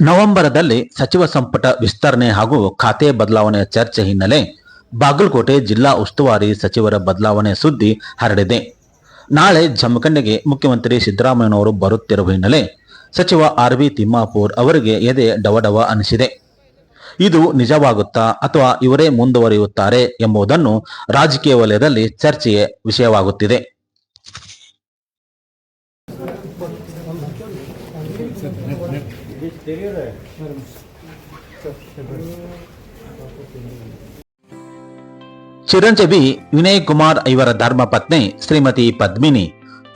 ನವೆಂಬರದಲ್ಲಿ ಸಚಿವ ಸಂಪುಟ ವಿಸ್ತರಣೆ ಹಾಗೂ ಖಾತೆ ಬದಲಾವಣೆ ಚರ್ಚೆ ಹಿನ್ನೆಲೆ ಬಾಗಲಕೋಟೆ ಜಿಲ್ಲಾ ಉಸ್ತುವಾರಿ ಸಚಿವರ ಬದಲಾವಣೆ ಸುದ್ದಿ ಹರಡಿದೆ. ನಾಳೆ ಜಮಖಂಡಿಗೆ ಮುಖ್ಯಮಂತ್ರಿ ಸಿದ್ದರಾಮಯ್ಯನವರು ಬರುತ್ತಿರುವ ಹಿನ್ನೆಲೆ ಸಚಿವ ಆರ್ ವಿ ತಿಮ್ಮಾಪೂರ್ ಅವರಿಗೆ ಎದೆ ಡವಡವ ಅನಿಸಿದೆ. ಇದು ನಿಜವಾಗುತ್ತಾ ಅಥವಾ ಇವರೇ ಮುಂದುವರಿಯುತ್ತಾರೆ ಎಂಬುದನ್ನು ರಾಜಕೀಯ ವಲಯದಲ್ಲಿ ಚರ್ಚೆಯ ವಿಷಯವಾಗುತ್ತಿದೆ. ಚಿರಂಜೀವಿ ವಿನಯ್ ಕುಮಾರ್ ಇವರ ಧರ್ಮಪತ್ನಿ ಶ್ರೀಮತಿ ಪದ್ಮಿನಿ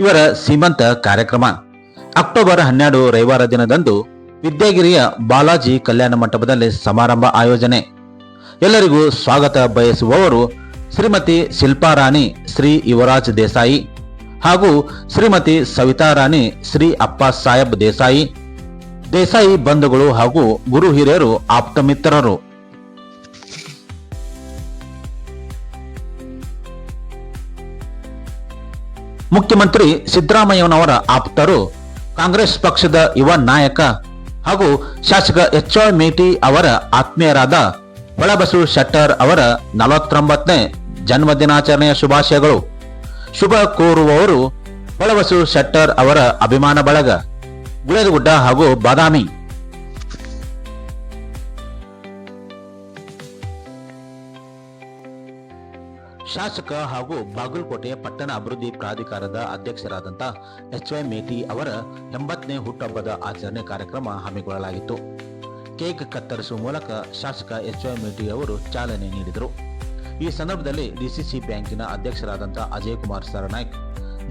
ಇವರ ಸೀಮಂತ ಕಾರ್ಯಕ್ರಮ. ಅಕ್ಟೋಬರ್ ಹನ್ನೆರಡು ರವಿವಾರ ದಿನದಂದು ವಿದ್ಯಾಗಿರಿಯ ಬಾಲಾಜಿ ಕಲ್ಯಾಣ ಮಂಟಪದಲ್ಲಿ ಸಮಾರಂಭ ಆಯೋಜನೆ. ಎಲ್ಲರಿಗೂ ಸ್ವಾಗತ ಬಯಸುವವರು ಶ್ರೀಮತಿ ಶಿಲ್ಪಾರಾಣಿ ಶ್ರೀ ಯುವರಾಜ್ ದೇಸಾಯಿ ಹಾಗೂ ಶ್ರೀಮತಿ ಸವಿತಾರಾಣಿ ಶ್ರೀ ಅಪ್ಪ ಸಾಹೇಬ್ ದೇಸಾಯಿ. ದೇಸಾಯಿ ಬಂಧುಗಳು ಹಾಗೂ ಗುರು ಹಿರಿಯರು ಆಪ್ತ ಮಿತ್ರರು. ಮುಖ್ಯಮಂತ್ರಿ ಸಿದ್ದರಾಮಯ್ಯನವರ ಆಪ್ತರು ಕಾಂಗ್ರೆಸ್ ಪಕ್ಷದ ಯುವ ನಾಯಕ ಹಾಗೂ ಶಾಸಕ ಎಚ್ ಆರ್ ಮೇಟಿ ಅವರ ಆತ್ಮೀಯರಾದ ಒಳಬಸು ಶೆಟ್ಟರ್ ಅವರ ನಲವತ್ತೊಂಬತ್ತನೇ ಜನ್ಮದಿನಾಚರಣೆಯ ಶುಭಾಶಯಗಳು. ಶುಭ ಕೋರುವವರು ಒಳಬಸು ಶೆಟ್ಟರ್ ಅವರ ಅಭಿಮಾನ ಬಳಗ. ಗುಳೇದಗುಡ್ಡ ಹಾಗೂ ಬಾದಾಮಿ. ಶಾಸಕ ಹಾಗೂ ಬಾಗಲಕೋಟೆ ಪಟ್ಟಣ ಅಭಿವೃದ್ಧಿ ಪ್ರಾಧಿಕಾರದ ಅಧ್ಯಕ್ಷರಾದಂತ ಎಚ್ ವೈ ಮೇಟಿ ಅವರ ಎಂಬತ್ತನೇ ಹುಟ್ಟುಹಬ್ಬದ ಆಚರಣೆ ಕಾರ್ಯಕ್ರಮ ಹಮ್ಮಿಕೊಳ್ಳಲಾಗಿತ್ತು. ಕೇಕ್ ಕತ್ತರಿಸುವ ಮೂಲಕ ಶಾಸಕ ಎಚ್ ವೈ ಮೇಟಿ ಅವರು ಚಾಲನೆ ನೀಡಿದರು. ಈ ಸಂದರ್ಭದಲ್ಲಿ ಡಿಸಿಸಿ ಬ್ಯಾಂಕಿನ ಅಧ್ಯಕ್ಷರಾದಂತಹ ಅಜಯ್ ಕುಮಾರ್ ಸರನಾಯ್ಕ್,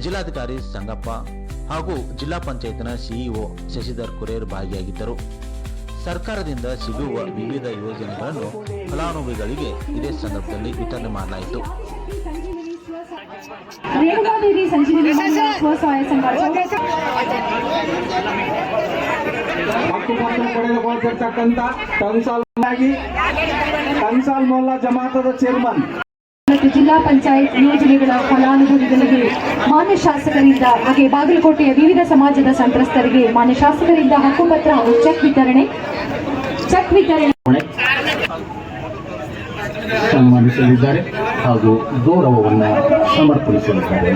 ಜಿಲ್ಲಾಧಿಕಾರಿ ಸಂಗಪ್ಪ ಹಾಗೂ ಜಿಲ್ಲಾ ಪಂಚಾಯತ್ನ ಸಿಇಒ ಶಶಿಧರ್ ಕುರೇರ್ ಭಾಗಿಯಾಗಿದ್ದರು. ಸರ್ಕಾರದಿಂದ ಸಿಗುವ ವಿವಿಧ ಯೋಜನೆಗಳನ್ನು ಫಲಾನುಭವಿಗಳಿಗೆ ಇದೇ ಸಂದರ್ಭದಲ್ಲಿ ವಿತರಣೆ ಮಾಡಲಾಯಿತು. ಕನ್ಸಾಲ್ ಮೊಲ್ಲಾ ಜಮಾತದ ಚೇರ್ಮನ್ ಮತ್ತು ಜಿಲ್ಲಾ ಪಂಚಾಯತ್ ಯೋಜನೆಗಳ ಫಲಾನುಭವಿಗಳಿಗೆ ಮಾನ್ಯ ಶಾಸಕರಿಂದ ಹಾಗೆ ಬಾಗಲಕೋಟೆಯ ವಿವಿಧ ಸಮಾಜದ ಸಂತ್ರಸ್ತರಿಗೆ ಮಾನ್ಯ ಶಾಸಕರಿಂದ ಹಕ್ಕುಪತ್ರ ಹಾಗೂ ಚೆಕ್ ವಿತರಣೆ. ಚೆಕ್ ವಿತರಣೆ ಸನ್ಮಾನಿಸಲಿದ್ದಾರೆ ಹಾಗೂ ಗೌರವವನ್ನು ಸಮರ್ಪಿಸಲಿದ್ದಾರೆ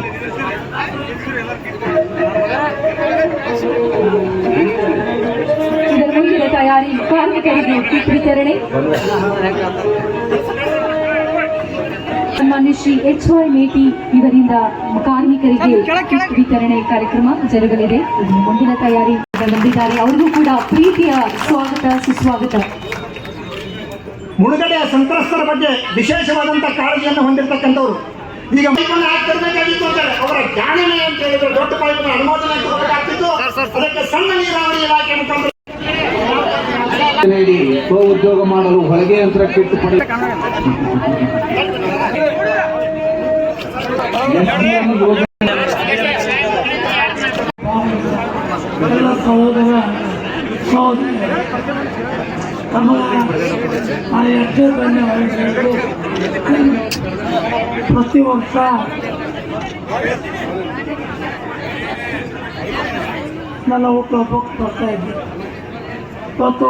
ಇದರ ಮುಂದಿನ ತಯಾರಿ ಕಾರ್ಮಿಕರಿಗೆ ವಿತರಣೆ. ಸನ್ಮಾನ್ಯ ಶ್ರೀ ಎಚ್ ವೈ ಮೇಟಿ ಇವರಿಂದ ಕಾರ್ಮಿಕರಿಗೆ ವಿತರಣೆ ಕಾರ್ಯಕ್ರಮ ಜರುಗಲಿದೆ. ಮುಂದಿನ ತಯಾರಿ ಬಂದಿದ್ದಾರೆ. ಅವರಿಗೂ ಕೂಡ ಪ್ರೀತಿಯ ಸ್ವಾಗತ ಸುಸ್ವಾಗತ. ಮುಳುಗಡೆಯ ಸಂತ್ರಸ್ತರ ಬಗ್ಗೆ ವಿಶೇಷವಾದಂತ ಕಾಳಜಿಯನ್ನು ಹೊಂದಿರತಕ್ಕಂಥವ್ರು. ಈಗ ಹಾಕ್ತಿರ್ಬೇಕಾಗಿತ್ತು ಅಂತಾರೆ ಅವರ ಜಾಣನೆ ಅಂತ ಹೇಳಿದ್ರೆ ದೊಡ್ಡ ಪೈಪನ್ನು ಅನುಮೋದನೆ ಕೊಡಬೇಕಾಗ್ತಿತ್ತು. ಅದಕ್ಕೆ ಸಣ್ಣ ನೀರಾವರಿ ಇಲಾಖೆ ಮುಖಾಂತರ. ನೀಡಿ ಸ್ವಉದ್ಯೋಗ ಮಾಡಲು ಹೊಲಿಗೆ ಯಂತ್ರ ಕಿಟ್ಟು ಪಡೆ SDM ಯೋಜನೆ ಎಲ್ಲ ಸಹೋದರ ಸಹೋದರಿ ತಮ್ಮ ಆ ಯಜ್ಞವನ್ನು ವಹಿಸಬೇಕು ಪ್ರತಿ ವರ್ಷ ನನ್ನ ಹುಟ್ಟುಹಬ್ಬಕ್ಕೆ ಬರ್ತಾ ಇದ್ದೆ ಇವತ್ತು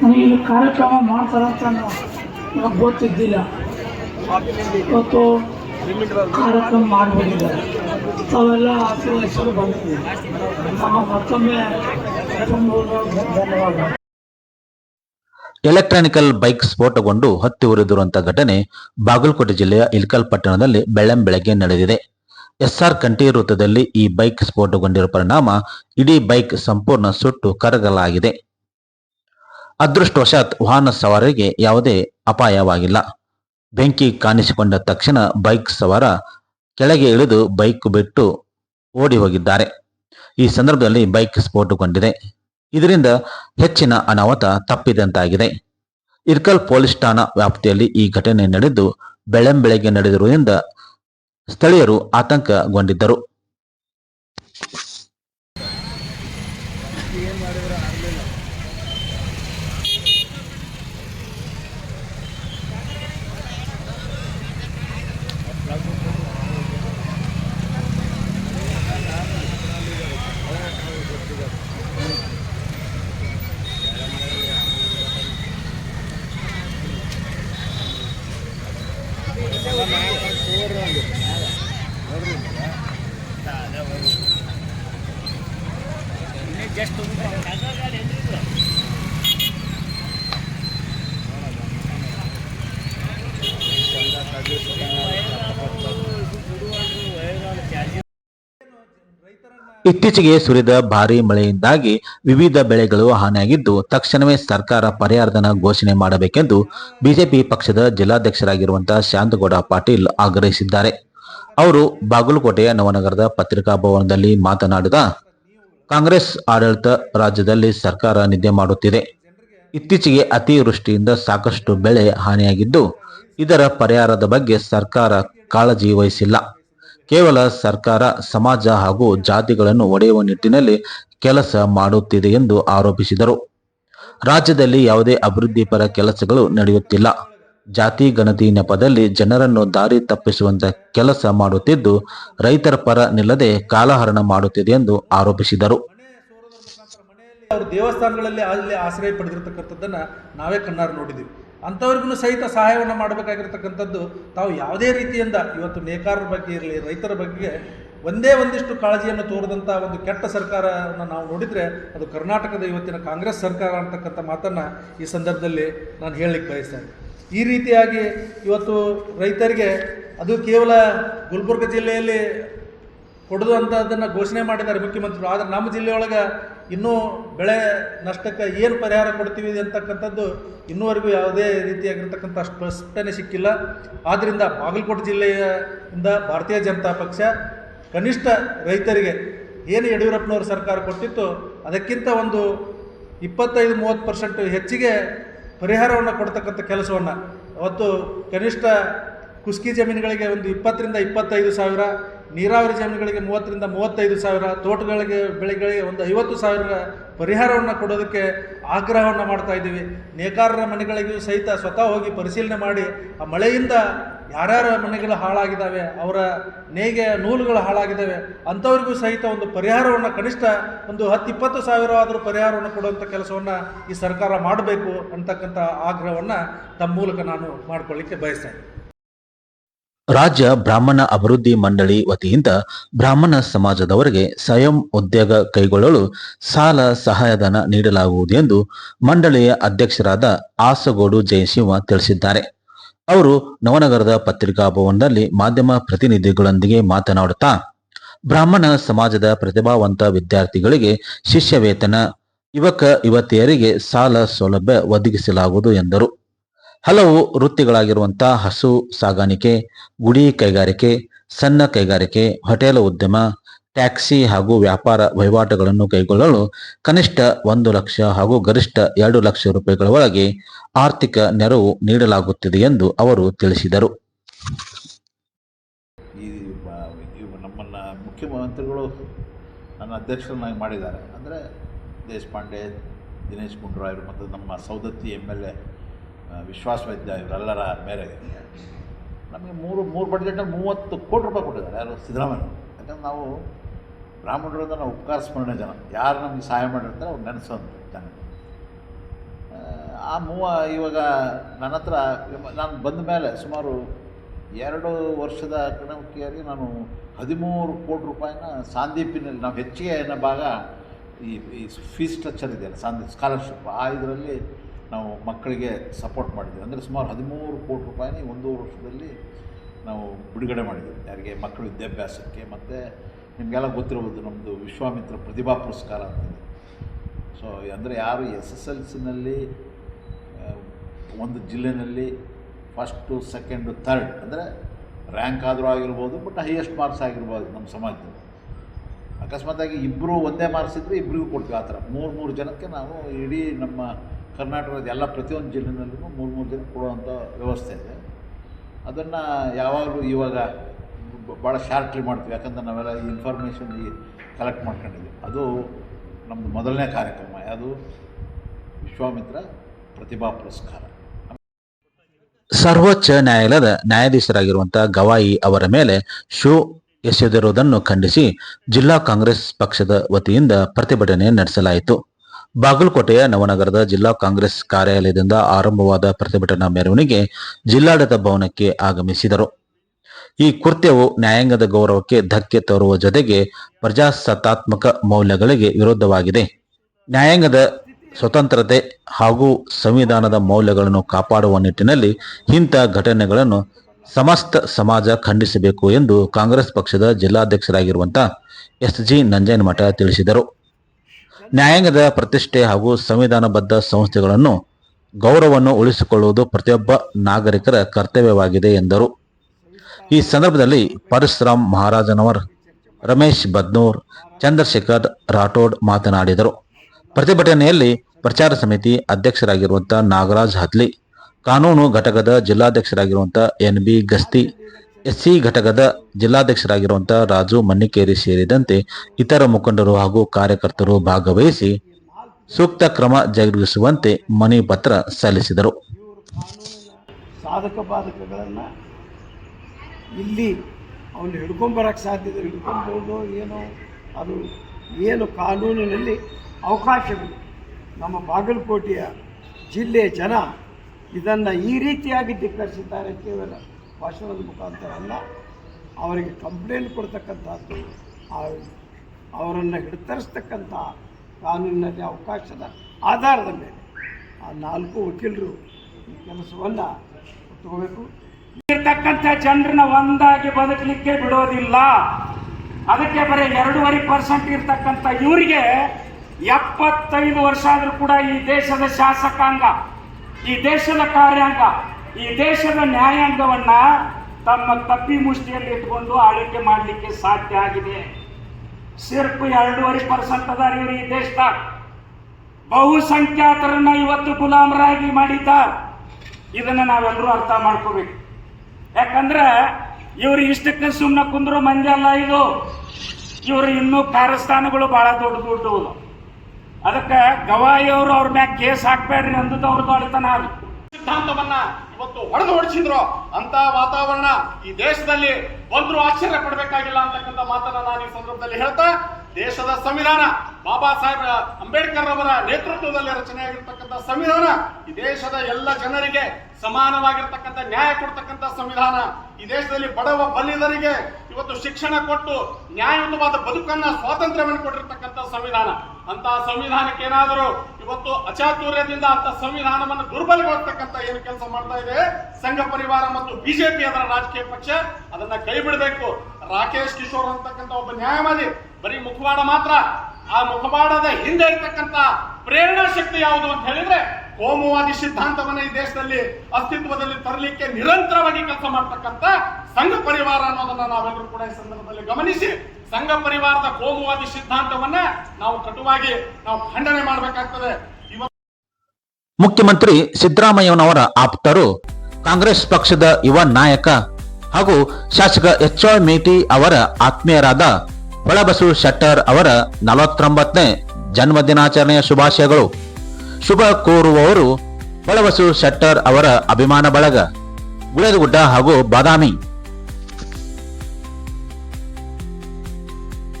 ನನಗೆ ಇಲ್ಲಿ ಕಾರ್ಯಕ್ರಮ ಮಾಡ್ತಾರಂತ ನನಗೆ ಗೊತ್ತಿದ್ದಿಲ್ಲ ಇವತ್ತು ಕಾರ್ಯಕ್ರಮ ಮಾಡಬೇಕಿದ್ದಾರೆ ತಾವೆಲ್ಲ ಆಶೀರ್ವಹಿಸಲು ಬಂದಿದ್ದೀವಿ ಮತ್ತೊಮ್ಮೆ ಧನ್ಯವಾದ ಎಲೆಕ್ಟ್ರಾನಿಕಲ್ ಬೈಕ್ ಸ್ಫೋಟಗೊಂಡು ಹತ್ತಿ ಉರಿದಿರುವಂತಹ ಘಟನೆ ಬಾಗಲಕೋಟೆ ಜಿಲ್ಲೆಯ ಇಲ್ಕಲ್ ಪಟ್ಟಣದಲ್ಲಿ ಬೆಳ್ಳಂ ಬೆಳಗ್ಗೆ ನಡೆದಿದೆ. ಎಸ್ಆರ್ ಕಂಠಿ ವೃತ್ತದಲ್ಲಿ ಈ ಬೈಕ್ ಸ್ಫೋಟಗೊಂಡಿರುವ ಪರಿಣಾಮ ಇಡೀ ಬೈಕ್ ಸಂಪೂರ್ಣ ಸುಟ್ಟು ಕರಗಲಾಗಿದೆ. ಅದೃಷ್ಟವಶಾತ್ ವಾಹನ ಸವಾರರಿಗೆ ಯಾವುದೇ ಅಪಾಯವಾಗಿಲ್ಲ. ಬೆಂಕಿ ಕಾಣಿಸಿಕೊಂಡ ತಕ್ಷಣ ಬೈಕ್ ಸವಾರ ಕೆಳಗೆ ಇಳಿದು ಬೈಕ್ ಬಿಟ್ಟು ಓಡಿ ಹೋಗಿದ್ದಾರೆ. ಈ ಸಂದರ್ಭದಲ್ಲಿ ಬೈಕ್ ಸ್ಫೋಟಗೊಂಡಿದೆ ಇದರಿಂದ ಹೆಚ್ಚಿನ ಅನಾಹುತ ತಪ್ಪಿದಂತಾಗಿದೆ. ಇರ್ಕಲ್ ಪೊಲೀಸ್ ಠಾಣಾ ವ್ಯಾಪ್ತಿಯಲ್ಲಿ ಈ ಘಟನೆ ನಡೆದು ಬೆಳ್ಳಂಬೆಳಗ್ಗೆ ನಡೆದಿರುವುದರಿಂದ ಸ್ಥಳೀಯರು ಆತಂಕಗೊಂಡಿದ್ದರು. ಜಸ್ಟ್ ಇತ್ತೀಚೆಗೆ ಸುರಿದ ಭಾರೀ ಮಳೆಯಿಂದಾಗಿ ವಿವಿಧ ಬೆಳೆಗಳು ಹಾನಿಯಾಗಿದ್ದು, ತಕ್ಷಣವೇ ಸರ್ಕಾರ ಪರಿಹಾರಧನ ಘೋಷಣೆ ಮಾಡಬೇಕೆಂದು ಬಿಜೆಪಿ ಪಕ್ಷದ ಜಿಲ್ಲಾಧ್ಯಕ್ಷರಾಗಿರುವಂತಹ ಶಾಂತಗೌಡ ಪಾಟೀಲ್ ಆಗ್ರಹಿಸಿದ್ದಾರೆ. ಅವರು ಬಾಗಲಕೋಟೆಯ ನವನಗರದ ಪತ್ರಿಕಾ ಭವನದಲ್ಲಿ ಮಾತನಾಡಿದ ಕಾಂಗ್ರೆಸ್ ಆಡಳಿತ ರಾಜ್ಯದಲ್ಲಿ ಸರ್ಕಾರ ನಿದ್ದೆ ಮಾಡುತ್ತಿದೆ. ಇತ್ತೀಚೆಗೆ ಅತಿವೃಷ್ಟಿಯಿಂದ ಸಾಕಷ್ಟು ಬೆಳೆ ಹಾನಿಯಾಗಿದ್ದು, ಇದರ ಪರಿಹಾರದ ಬಗ್ಗೆ ಸರ್ಕಾರ ಕಾಳಜಿ ವಹಿಸಿಲ್ಲ. ಕೇವಲ ಸರ್ಕಾರ, ಸಮಾಜ ಹಾಗೂ ಜಾತಿಗಳನ್ನು ಒಡೆಯುವ ನಿಟ್ಟಿನಲ್ಲಿ ಕೆಲಸ ಮಾಡುತ್ತಿದೆ ಎಂದು ಆರೋಪಿಸಿದರು. ರಾಜ್ಯದಲ್ಲಿ ಯಾವುದೇ ಅಭಿವೃದ್ಧಿಪರ ಕೆಲಸಗಳು ನಡೆಯುತ್ತಿಲ್ಲ. ಜಾತಿ ಗಣತಿ ನೆಪದಲ್ಲಿ ಜನರನ್ನು ದಾರಿ ತಪ್ಪಿಸುವಂತ ಕೆಲಸ ಮಾಡುತ್ತಿದ್ದು, ರೈತರ ಪರ ನಿಲ್ಲದೆ ಕಾಲಹರಣ ಮಾಡುತ್ತಿದೆ ಎಂದು ಆರೋಪಿಸಿದರು. ದೇವಸ್ಥಾನಗಳಲ್ಲಿ ಆಶ್ರಯ ಪಡೆದಿರತಕ್ಕಂಥದ್ದನ್ನ ನಾವೇ ಕಣ್ಣಾರು ನೋಡಿದ್ದೀವಿ. ಅಂಥವ್ರಿಗೂ ಸಹಿತ ಸಹಾಯವನ್ನು ಮಾಡಬೇಕಾಗಿರ್ತಕ್ಕಂಥದ್ದು ತಾವು ಯಾವುದೇ ರೀತಿಯಿಂದ ಇವತ್ತು ನೇಕಾರರ ಬಗ್ಗೆ ಇರಲಿ, ರೈತರ ಬಗ್ಗೆ ಒಂದೇ ಒಂದಿಷ್ಟು ಕಾಳಜಿಯನ್ನು ತೋರಿದಂಥ ಒಂದು ಕೆಟ್ಟ ಸರ್ಕಾರವನ್ನು ನಾವು ನೋಡಿದರೆ ಅದು ಕರ್ನಾಟಕದ ಇವತ್ತಿನ ಕಾಂಗ್ರೆಸ್ ಸರ್ಕಾರ ಅಂತಕ್ಕಂಥ ಮಾತನ್ನು ಈ ಸಂದರ್ಭದಲ್ಲಿ ನಾನು ಹೇಳಲಿಕ್ಕೆ ಬಯಸ್ತೇನೆ. ಈ ರೀತಿಯಾಗಿ ಇವತ್ತು ರೈತರಿಗೆ ಅದು ಕೇವಲ ಗುಲ್ಬರ್ಗ ಜಿಲ್ಲೆಯಲ್ಲಿ ಕೊಡೋದು ಅಂತ ಅದನ್ನು ಘೋಷಣೆ ಮಾಡಿದ್ದಾರೆ ಮುಖ್ಯಮಂತ್ರಿಗಳು. ಆದರೆ ನಮ್ಮ ಜಿಲ್ಲೆಯೊಳಗೆ ಇನ್ನೂ ಬೆಳೆ ನಷ್ಟಕ್ಕೆ ಏನು ಪರಿಹಾರ ಕೊಡ್ತೀವಿ ಅಂತಕ್ಕಂಥದ್ದು ಇನ್ನೂವರೆಗೂ ಯಾವುದೇ ರೀತಿಯಾಗಿರ್ತಕ್ಕಂಥ ಸ್ಪಷ್ಟನೆ ಸಿಕ್ಕಿಲ್ಲ. ಆದ್ದರಿಂದ ಬಾಗಲಕೋಟೆ ಜಿಲ್ಲೆಯಿಂದ ಭಾರತೀಯ ಜನತಾ ಪಕ್ಷ ಕನಿಷ್ಠ ರೈತರಿಗೆ ಏನು ಯಡಿಯೂರಪ್ಪನವ್ರ ಸರ್ಕಾರ ಕೊಟ್ಟಿತ್ತು, ಅದಕ್ಕಿಂತ ಒಂದು ಇಪ್ಪತ್ತೈದು, ಮೂವತ್ತು ಪರ್ಸೆಂಟ್ ಹೆಚ್ಚಿಗೆ ಪರಿಹಾರವನ್ನು ಕೊಡ್ತಕ್ಕಂಥ ಕೆಲಸವನ್ನು ಅವತ್ತು ಕನಿಷ್ಠ ಕುಸ್ಕಿ ಜಮೀನುಗಳಿಗೆ ಒಂದು ಇಪ್ಪತ್ತರಿಂದ ಇಪ್ಪತ್ತೈದು ಸಾವಿರ, ನೀರಾವರಿ ಜಮೀನುಗಳಿಗೆ ಮೂವತ್ತರಿಂದ ಮೂವತ್ತೈದು ಸಾವಿರ, ತೋಟಗಳಿಗೆ ಬೆಳೆಗಳಿಗೆ ಒಂದು ಐವತ್ತು ಸಾವಿರ ಪರಿಹಾರವನ್ನು ಕೊಡೋದಕ್ಕೆ ಆಗ್ರಹವನ್ನು ಮಾಡ್ತಾ ಇದ್ದೀವಿ. ನೇಕಾರರ ಮನೆಗಳಿಗೂ ಸಹಿತ ಸ್ವತಃ ಹೋಗಿ ಪರಿಶೀಲನೆ ಮಾಡಿ, ಆ ಮಳೆಯಿಂದ ಯಾರ್ಯಾರ ಮನೆಗಳು ಹಾಳಾಗಿದ್ದಾವೆ, ಅವರ ನೇಗೆ ನೂಲುಗಳು ಹಾಳಾಗಿದ್ದಾವೆ, ಅಂಥವ್ರಿಗೂ ಸಹಿತ ಒಂದು ಪರಿಹಾರವನ್ನು, ಕನಿಷ್ಠ ಒಂದು ಹತ್ತು ಇಪ್ಪತ್ತು ಸಾವಿರ ಆದರೂ ಪರಿಹಾರವನ್ನು ಕೊಡುವಂಥ ಕೆಲಸವನ್ನು ಈ ಸರ್ಕಾರ ಮಾಡಬೇಕು ಅಂತಕ್ಕಂಥ ಆಗ್ರಹವನ್ನು ತಮ್ಮ ಮೂಲಕ ನಾನು ಮಾಡಿಕೊಳ್ಳಿಕ್ಕೆ ಬಯಸ್ತೇನೆ ರಾಜ್ಯ ಬ್ರಾಹ್ಮಣ ಅಭಿವೃದ್ಧಿ ಮಂಡಳಿ ವತಿಯಿಂದ ಬ್ರಾಹ್ಮಣ ಸಮಾಜದವರಿಗೆ ಸ್ವಯಂ ಉದ್ಯೋಗ ಕೈಗೊಳ್ಳಲು ಸಾಲ ಸಹಾಯಧನ ನೀಡಲಾಗುವುದು ಎಂದು ಮಂಡಳಿಯ ಅಧ್ಯಕ್ಷರಾದ ಆಸಗೋಡು ಜಯಶಿವ ತಿಳಿಸಿದ್ದಾರೆ. ಅವರು ನವನಗರದ ಪತ್ರಿಕಾ ಭವನದಲ್ಲಿ ಮಾಧ್ಯಮ ಪ್ರತಿನಿಧಿಗಳೊಂದಿಗೆ ಮಾತನಾಡುತ್ತಾ, ಬ್ರಾಹ್ಮಣ ಸಮಾಜದ ಪ್ರತಿಭಾವಂತ ವಿದ್ಯಾರ್ಥಿಗಳಿಗೆ ಶಿಷ್ಯ ವೇತನ ಯುವಕ ಯುವತಿಯರಿಗೆ ಸಾಲ ಸೌಲಭ್ಯ ಒದಗಿಸಲಾಗುವುದು ಎಂದರು. ಹಲವು ವೃತ್ತಿಗಳಾಗಿರುವಂತಹ ಹಸು ಸಾಗಾಣಿಕೆ, ಗುಡಿ ಕೈಗಾರಿಕೆ, ಸಣ್ಣ ಕೈಗಾರಿಕೆ, ಹೋಟೆಲ್ ಉದ್ಯಮ, ಟ್ಯಾಕ್ಸಿ ಹಾಗೂ ವ್ಯಾಪಾರ ವಹಿವಾಟುಗಳನ್ನು ಕೈಗೊಳ್ಳಲು ಕನಿಷ್ಠ ಒಂದು ಲಕ್ಷ ಹಾಗೂ ಗರಿಷ್ಠ ಎರಡು ಲಕ್ಷ ರೂಪಾಯಿಗಳ ಒಳಗೆ ಆರ್ಥಿಕ ನೆರವು ನೀಡಲಾಗುತ್ತಿದೆ ಎಂದು ಅವರು ತಿಳಿಸಿದರು. ನಮ್ಮನ್ನು ಮುಖ್ಯಮಂತ್ರಿಗಳು ನನ್ನ ಅಧ್ಯಕ್ಷರನ್ನಾಗಿ ಮಾಡಿದ್ದಾರೆ. ಅಂದರೆ ದೇಶಪಾಂಡೆ, ದಿನೇಶ್ ಗುಂಡ್ರಾಯರು ಮತ್ತು ನಮ್ಮ ಸೌದತ್ತಿ ಎಂ ಎಲ್ ಎ ವಿಶ್ವಾಸ ವೈದ್ಯ ಇವರೆಲ್ಲರ ಮೇರೆಗೆ. ನಮಗೆ ಮೂರು ಮೂರು ಬಡ್ಜೆಟ್ನಲ್ಲಿ ಮೂವತ್ತು ಕೋಟಿ ರೂಪಾಯಿ ಕೊಟ್ಟಿದ್ದಾರೆ ಯಾರು? ಸಿದ್ದರಾಮಯ್ಯ. ಯಾಕಂದ್ರೆ ನಾವು ಬ್ರಾಹ್ಮಣರಿಂದ ನಾವು ಉಪಕಾರ ಸ್ಮರಣೆ ಜನ. ಯಾರು ನಮಗೆ ಸಹಾಯ ಮಾಡಿರ್ತಾರೆ ಅವ್ರು ನೆನೆಸೋದು ಜನ. ಆ, ಮೂವ ಇವಾಗ ನನ್ನ ಹತ್ರ ನಾನು ಬಂದ ಮೇಲೆ ಸುಮಾರು ಎರಡು ವರ್ಷದ ಕಣಕಿಯಾಗಿ ನಾನು ಹದಿಮೂರು ಕೋಟಿ ರೂಪಾಯಿನ ಸಾಂದೀಪಿನಲ್ಲಿ ನಾವು ಹೆಚ್ಚಿಗೆ ಭಾಗ ಈ ಈ ಫೀಸ್ ಸ್ಟ್ರಕ್ಚರ್ ಇದೆಯಲ್ಲ ಸಾಂದೀಪ್ ಸ್ಕಾಲರ್ಶಿಪ್ ಆ ಇದರಲ್ಲಿ ನಾವು ಮಕ್ಕಳಿಗೆ ಸಪೋರ್ಟ್ ಮಾಡಿದ್ದೀವಿ. ಅಂದರೆ ಸುಮಾರು ಹದಿಮೂರು ಕೋಟಿ ರೂಪಾಯಿನ ಒಂದು ವರ್ಷದಲ್ಲಿ ನಾವು ಬಿಡುಗಡೆ ಮಾಡಿದ್ದೀವಿ. ಯಾರಿಗೆ? ಮಕ್ಕಳ ವಿದ್ಯಾಭ್ಯಾಸಕ್ಕೆ ಮತ್ತು ನಿಮಗೆಲ್ಲ ಗೊತ್ತಿರ್ಬೋದು ನಮ್ಮದು ವಿಶ್ವಾಮಿತ್ರ ಪ್ರತಿಭಾ ಪುರಸ್ಕಾರ ಅಂತಿದೆ. ಸೊ ಅಂದರೆ ಯಾರು ಎಸ್ ಎಸ್ ಎಲ್ ಸಿನಲ್ಲಿ ಒಂದು ಜಿಲ್ಲೆನಲ್ಲಿ ಫಸ್ಟು ಸೆಕೆಂಡು ಥರ್ಡ್ ಅಂದರೆ ರ್ಯಾಂಕ್ ಆದರೂ ಆಗಿರ್ಬೋದು ಬಟ್ ಹೈಯೆಸ್ಟ್ ಮಾರ್ಕ್ಸ್ ಆಗಿರ್ಬೋದು ನಮ್ಮ ಸಮಾಜದಲ್ಲಿ. ಅಕಸ್ಮಾತಾಗಿ ಇಬ್ಬರು ಒಂದೇ ಮಾರ್ಕ್ಸ್ ಇದ್ದರೆ ಇಬ್ಬರಿಗೂ ಕೊಡ್ತೀವಿ ಆ ಥರ. ಮೂರು ಮೂರು ಜನಕ್ಕೆ ನಾವು ಇಡೀ ನಮ್ಮ ಕರ್ನಾಟಕದ ಎಲ್ಲ ಪ್ರತಿಯೊಂದು ಜಿಲ್ಲೆನಲ್ಲೂ ಮೂರು ಮೂರು ದಿನ ಕೊಡುವಂಥ ವ್ಯವಸ್ಥೆ ಇದೆ. ಅದನ್ನು ಯಾವಾಗಲೂ ಇವಾಗ ಭಾಳ ಶಾರ್ಟ್ಲಿ ಮಾಡ್ತೀವಿ. ಯಾಕಂದ್ರೆ ನಾವೆಲ್ಲ ಈ ಇನ್ಫಾರ್ಮೇಷನ್ ಈ ಕಲೆಕ್ಟ್ ಮಾಡ್ಕೊಂಡಿದ್ವಿ ಅದು ನಮ್ಮದು ಮೊದಲನೇ ಕಾರ್ಯಕ್ರಮ. ಯಾವುದು ವಿಶ್ವಾಮಿತ್ರ ಪ್ರತಿಭಾ ಪುರಸ್ಕಾರ. ಸರ್ವೋಚ್ಚ ನ್ಯಾಯಾಲಯದ ನ್ಯಾಯಾಧೀಶರಾಗಿರುವಂತಹ ಗವಾಯಿ ಅವರ ಮೇಲೆ ಶೋ ಎಸೆದಿರುವುದನ್ನು ಖಂಡಿಸಿ ಜಿಲ್ಲಾ ಕಾಂಗ್ರೆಸ್ ಪಕ್ಷದ ವತಿಯಿಂದ ಪ್ರತಿಭಟನೆ ನಡೆಸಲಾಯಿತು. ಬಾಗಲಕೋಟೆಯ ನವನಗರದ ಜಿಲ್ಲಾ ಕಾಂಗ್ರೆಸ್ ಕಾರ್ಯಾಲಯದಿಂದ ಆರಂಭವಾದ ಪ್ರತಿಭಟನಾ ಮೆರವಣಿಗೆ ಜಿಲ್ಲಾಡಳಿತ ಭವನಕ್ಕೆ ಆಗಮಿಸಿದರು. ಈ ಕೃತ್ಯವು ನ್ಯಾಯಾಂಗದ ಗೌರವಕ್ಕೆ ಧಕ್ಕೆ ತರುವ ಜೊತೆಗೆ ಪ್ರಜಾಸತ್ತಾತ್ಮಕ ಮೌಲ್ಯಗಳಿಗೆ ವಿರುದ್ಧವಾಗಿದೆ. ನ್ಯಾಯಾಂಗದ ಸ್ವತಂತ್ರತೆ ಹಾಗೂ ಸಂವಿಧಾನದ ಮೌಲ್ಯಗಳನ್ನು ಕಾಪಾಡುವ ನಿಟ್ಟಿನಲ್ಲಿ ಇಂಥ ಘಟನೆಗಳನ್ನು ಸಮಸ್ತ ಸಮಾಜ ಖಂಡಿಸಬೇಕು ಎಂದು ಕಾಂಗ್ರೆಸ್ ಪಕ್ಷದ ಜಿಲ್ಲಾಧ್ಯಕ್ಷರಾಗಿರುವಂತಹ ಎಸ್ ಜಿ ನಂಜನಮಠ ತಿಳಿಸಿದರು. ನ್ಯಾಯಾಂಗದ ಪ್ರತಿಷ್ಠೆ ಹಾಗೂ ಸಂವಿಧಾನಬದ್ಧ ಸಂಸ್ಥೆಗಳನ್ನು ಗೌರವವನ್ನು ಉಳಿಸಿಕೊಳ್ಳುವುದು ಪ್ರತಿಯೊಬ್ಬ ನಾಗರಿಕರ ಕರ್ತವ್ಯವಾಗಿದೆ ಎಂದರು. ಈ ಸಂದರ್ಭದಲ್ಲಿ ಪರಶುರಾಮ್ ಮಹಾರಾಜನವರ್, ರಮೇಶ್ ಬದ್ನೂರ್, ಚಂದ್ರಶೇಖರ್ ರಾಠೋಡ್ ಮಾತನಾಡಿದರು. ಪ್ರತಿಭಟನೆಯಲ್ಲಿ ಪ್ರಚಾರ ಸಮಿತಿ ಅಧ್ಯಕ್ಷರಾಗಿರುವಂಥ ನಾಗರಾಜ್ ಹದ್ಲಿ ಕಾನೂನು ಘಟಕದ ಜಿಲ್ಲಾಧ್ಯಕ್ಷರಾಗಿರುವಂಥ ಎನ್ ಬಿ ಗಸ್ತಿ ಎಸ್ಸಿ ಘಟಕದ ಜಿಲ್ಲಾಧ್ಯಕ್ಷರಾಗಿರುವಂತಹ ರಾಜು ಮನ್ನಿಕೇರಿ ಸೇರಿದಂತೆ ಇತರ ಮುಖಂಡರು ಹಾಗೂ ಕಾರ್ಯಕರ್ತರು ಭಾಗವಹಿಸಿ ಸೂಕ್ತ ಕ್ರಮ ಜರುಗಿಸುವಂತೆ ಮನವಿ ಪತ್ರ ಸಲ್ಲಿಸಿದರು. ಸಾಧಕ ಬಾಧಕಗಳನ್ನು ಇಲ್ಲಿ ಅವನು ಹಿಡ್ಕೊಂಬರಕ್ಕೆ ಸಾಧ್ಯತೆ ಹಿಡ್ಕೊಂಬೋದು ಏನೋ, ಅದು ಏನು ಕಾನೂನಿನಲ್ಲಿ ಅವಕಾಶಗಳು ನಮ್ಮ ಬಾಗಲಕೋಟೆಯ ಜಿಲ್ಲೆಯ ಜನ ಇದನ್ನು ಈ ರೀತಿಯಾಗಿ ಧಿಕ್ಕರಿಸಿದ್ದಾರೆ ಕೇವಲ. ಭಾಷಣದ ಮುಖಾಂತರ ಅಲ್ಲ, ಅವರಿಗೆ ಕಂಪ್ಲೇಂಟ್ ಕೊಡ್ತಕ್ಕಂಥದ್ದು ಅವರನ್ನು ಹಿಡಿತರಿಸ್ತಕ್ಕಂಥ ಕಾನೂನಿನಲ್ಲಿ ಅವಕಾಶದ ಆಧಾರದ ಮೇಲೆ ಆ ನಾಲ್ಕು ವಕೀಲರು ಈ ಕೆಲಸವನ್ನು ತಗೋಬೇಕು ಇರ್ತಕ್ಕಂಥ ಜನರನ್ನ ಒಂದಾಗಿ ಬದುಕಲಿಕ್ಕೆ ಬಿಡೋದಿಲ್ಲ. ಅದಕ್ಕೆ ಬರೀ ಎರಡೂವರೆ ಪರ್ಸೆಂಟ್ ಇರ್ತಕ್ಕಂಥ ಇವರಿಗೆ ಎಪ್ಪತ್ತೈದು ವರ್ಷ ಆದರೂ ಕೂಡ ಈ ದೇಶದ ಶಾಸಕಾಂಗ, ಈ ದೇಶದ ಕಾರ್ಯಾಂಗ ಈ ದೇಶದ ನ್ಯಾಯಾಂಗವನ್ನ ತಮ್ಮ ತಪ್ಪಿ ಮುಷ್ಟಿಯಲ್ಲಿ ಇಟ್ಕೊಂಡು ಆಳ್ವಿಕೆ ಮಾಡಲಿಕ್ಕೆ ಸಾಧ್ಯ ಆಗಿದೆ. ಸಿರ್ಫ್ ಎರಡೂವರೆ ಪರ್ಸೆಂಟ್ ಅದಾರ ಇವರು ಈ ದೇಶದಾಗ ಬಹುಸಂಖ್ಯಾತರನ್ನ ಇವತ್ತು ಗುಲಾಮರಾಗಿ ಮಾಡಿದ್ದ. ಇದನ್ನ ನಾವೆಲ್ಲರೂ ಅರ್ಥ ಮಾಡ್ಕೋಬೇಕು. ಯಾಕಂದ್ರೆ ಇವರು ಇಷ್ಟಕ್ಕೆ ಸುಮ್ಮನೆ ಕುಂದ್ರು ಮಂದಿ ಅಲ್ಲ ಇದು. ಇವರು ಇನ್ನೂ ಕಾರ್ಯಸ್ಥಾನಗಳು ಬಹಳ ದೊಡ್ಡ ದೊಡ್ಡವು ಅದಕ್ಕೆ ಗವಾಯಿಯವರು ಅವ್ರ ಮ್ಯಾಗ ಕೇಸ್ ಹಾಕ್ಬೇಡ್ರಿ ಅಂದದ್ದು ಅವ್ರದ್ದು ಅಳತನ ಅದು. ಸಿದ್ಧಾಂತವನ್ನ ಇವತ್ತು ಹೊಡೆದು ಹೊಡಿಸಿದ್ರು ಅಂತ ವಾತಾವರಣ ಈ ದೇಶದಲ್ಲಿ ಬಂದ್ರು ಆಶ್ಚರ್ಯ ಪಡಬೇಕಾಗಿಲ್ಲ ಅಂತಕ್ಕಂಥ ಮಾತನ್ನ ನಾನು ಈ ಸಂದರ್ಭದಲ್ಲಿ ಹೇಳ್ತಾ ದೇಶದ ಸಂವಿಧಾನ. ಬಾಬಾ ಸಾಹೇಬ್ ಅಂಬೇಡ್ಕರ್ ಅವರ ನೇತೃತ್ವದಲ್ಲಿ ರಚನೆಯಾಗಿರ್ತಕ್ಕಂಥ ಸಂವಿಧಾನ, ಈ ದೇಶದ ಎಲ್ಲ ಜನರಿಗೆ ಸಮಾನವಾಗಿರ್ತಕ್ಕಂಥ ನ್ಯಾಯ ಕೊಡ್ತಕ್ಕಂಥ ಸಂವಿಧಾನ. ಈ ದೇಶದಲ್ಲಿ ಬಡವ ಬಲ್ಲಿದರಿಗೆ ಇವತ್ತು ಶಿಕ್ಷಣ ಕೊಟ್ಟು ನ್ಯಾಯಯುತವಾದ ಬದುಕನ್ನ ಸ್ವಾತಂತ್ರ್ಯವನ್ನು ಕೊಟ್ಟಿರ್ತಕ್ಕಂಥ ಸಂವಿಧಾನ. ಅಂತ ಸಂವಿಧಾನಕ್ಕೆ ಏನಾದರೂ ಇವತ್ತು ಅಚಾತುರ್ಯದಿಂದ ಅಂತ ಸಂವಿಧಾನವನ್ನು ದುರ್ಬಲಗೊಳಿಸ್ತಕ್ಕಂಥ ಏನು ಕೆಲಸ ಮಾಡ್ತಾ ಇದೆ? ಸಂಘ ಪರಿವಾರ ಮತ್ತು ಬಿಜೆಪಿ ಅದರ ರಾಜಕೀಯ ಪಕ್ಷ ಅದನ್ನ ಕೈ ಬಿಡಬೇಕು. ರಾಕೇಶ್ ಕಿಶೋರ್ ಅಂತಕ್ಕಂಥ ಒಬ್ಬ ನ್ಯಾಯವಾದಿ ಬರೀ ಮುಖವಾಡ ಮಾತ್ರ. ಆ ಮುಖವಾಡದ ಹಿಂದೆ ಇರ್ತಕ್ಕಂಥ ಪ್ರೇರಣಾ ಶಕ್ತಿ ಯಾವುದು ಅಂತ ಹೇಳಿದ್ರೆ ಕೋಮುವಾದಿ ಸಿದ್ಧಾಂತವನ್ನ ಈ ದೇಶದಲ್ಲಿ ಅಸ್ತಿತ್ವದಲ್ಲಿ ತರಲಿಕ್ಕೆ ನಿರಂತರವಾಗಿ ಕೆಲಸ ಮಾಡ್ತಕ್ಕಂಥ ಸಂಘ ಪರಿವಾರ ಅನ್ನೋದನ್ನ ನಾವೆಲ್ಲರೂ ಕೂಡ ಈ ಸಂದರ್ಭದಲ್ಲಿ ಗಮನಿಸಿ, ಸಂಘ ಪರಿವಾರದ ಕೋಮುವಾದಿ ಸಿದ್ಧಾಂತವನ್ನ ನಾವು ಕಟುವಾಗಿ ನಾವು ಖಂಡನೆ ಮಾಡಬೇಕಾಗ್ತದೆ. ಮುಖ್ಯಮಂತ್ರಿ ಸಿದ್ದರಾಮಯ್ಯನವರ ಆಪ್ತರು ಕಾಂಗ್ರೆಸ್ ಪಕ್ಷದ ಯುವ ನಾಯಕ ಹಾಗೂ ಶಾಸಕ ಎಚ್ ಮೇಟಿ ಅವರ ಆತ್ಮೀಯರಾದ ಒಳಬಸು ಶೆಟ್ಟರ್ ಅವರ ನಲವತ್ತೊಂಬತ್ತನೇ ಜನ್ಮದಿನಾಚರಣೆಯ ಶುಭಾಶಯಗಳು. ಶುಭ ಕೋರುವವರು ಒಳಬಸು ಶೆಟ್ಟರ್ ಅವರ ಅಭಿಮಾನ ಬಳಗ, ಗುಳೇದಗುಡ್ಡ ಹಾಗೂ ಬಾದಾಮಿ.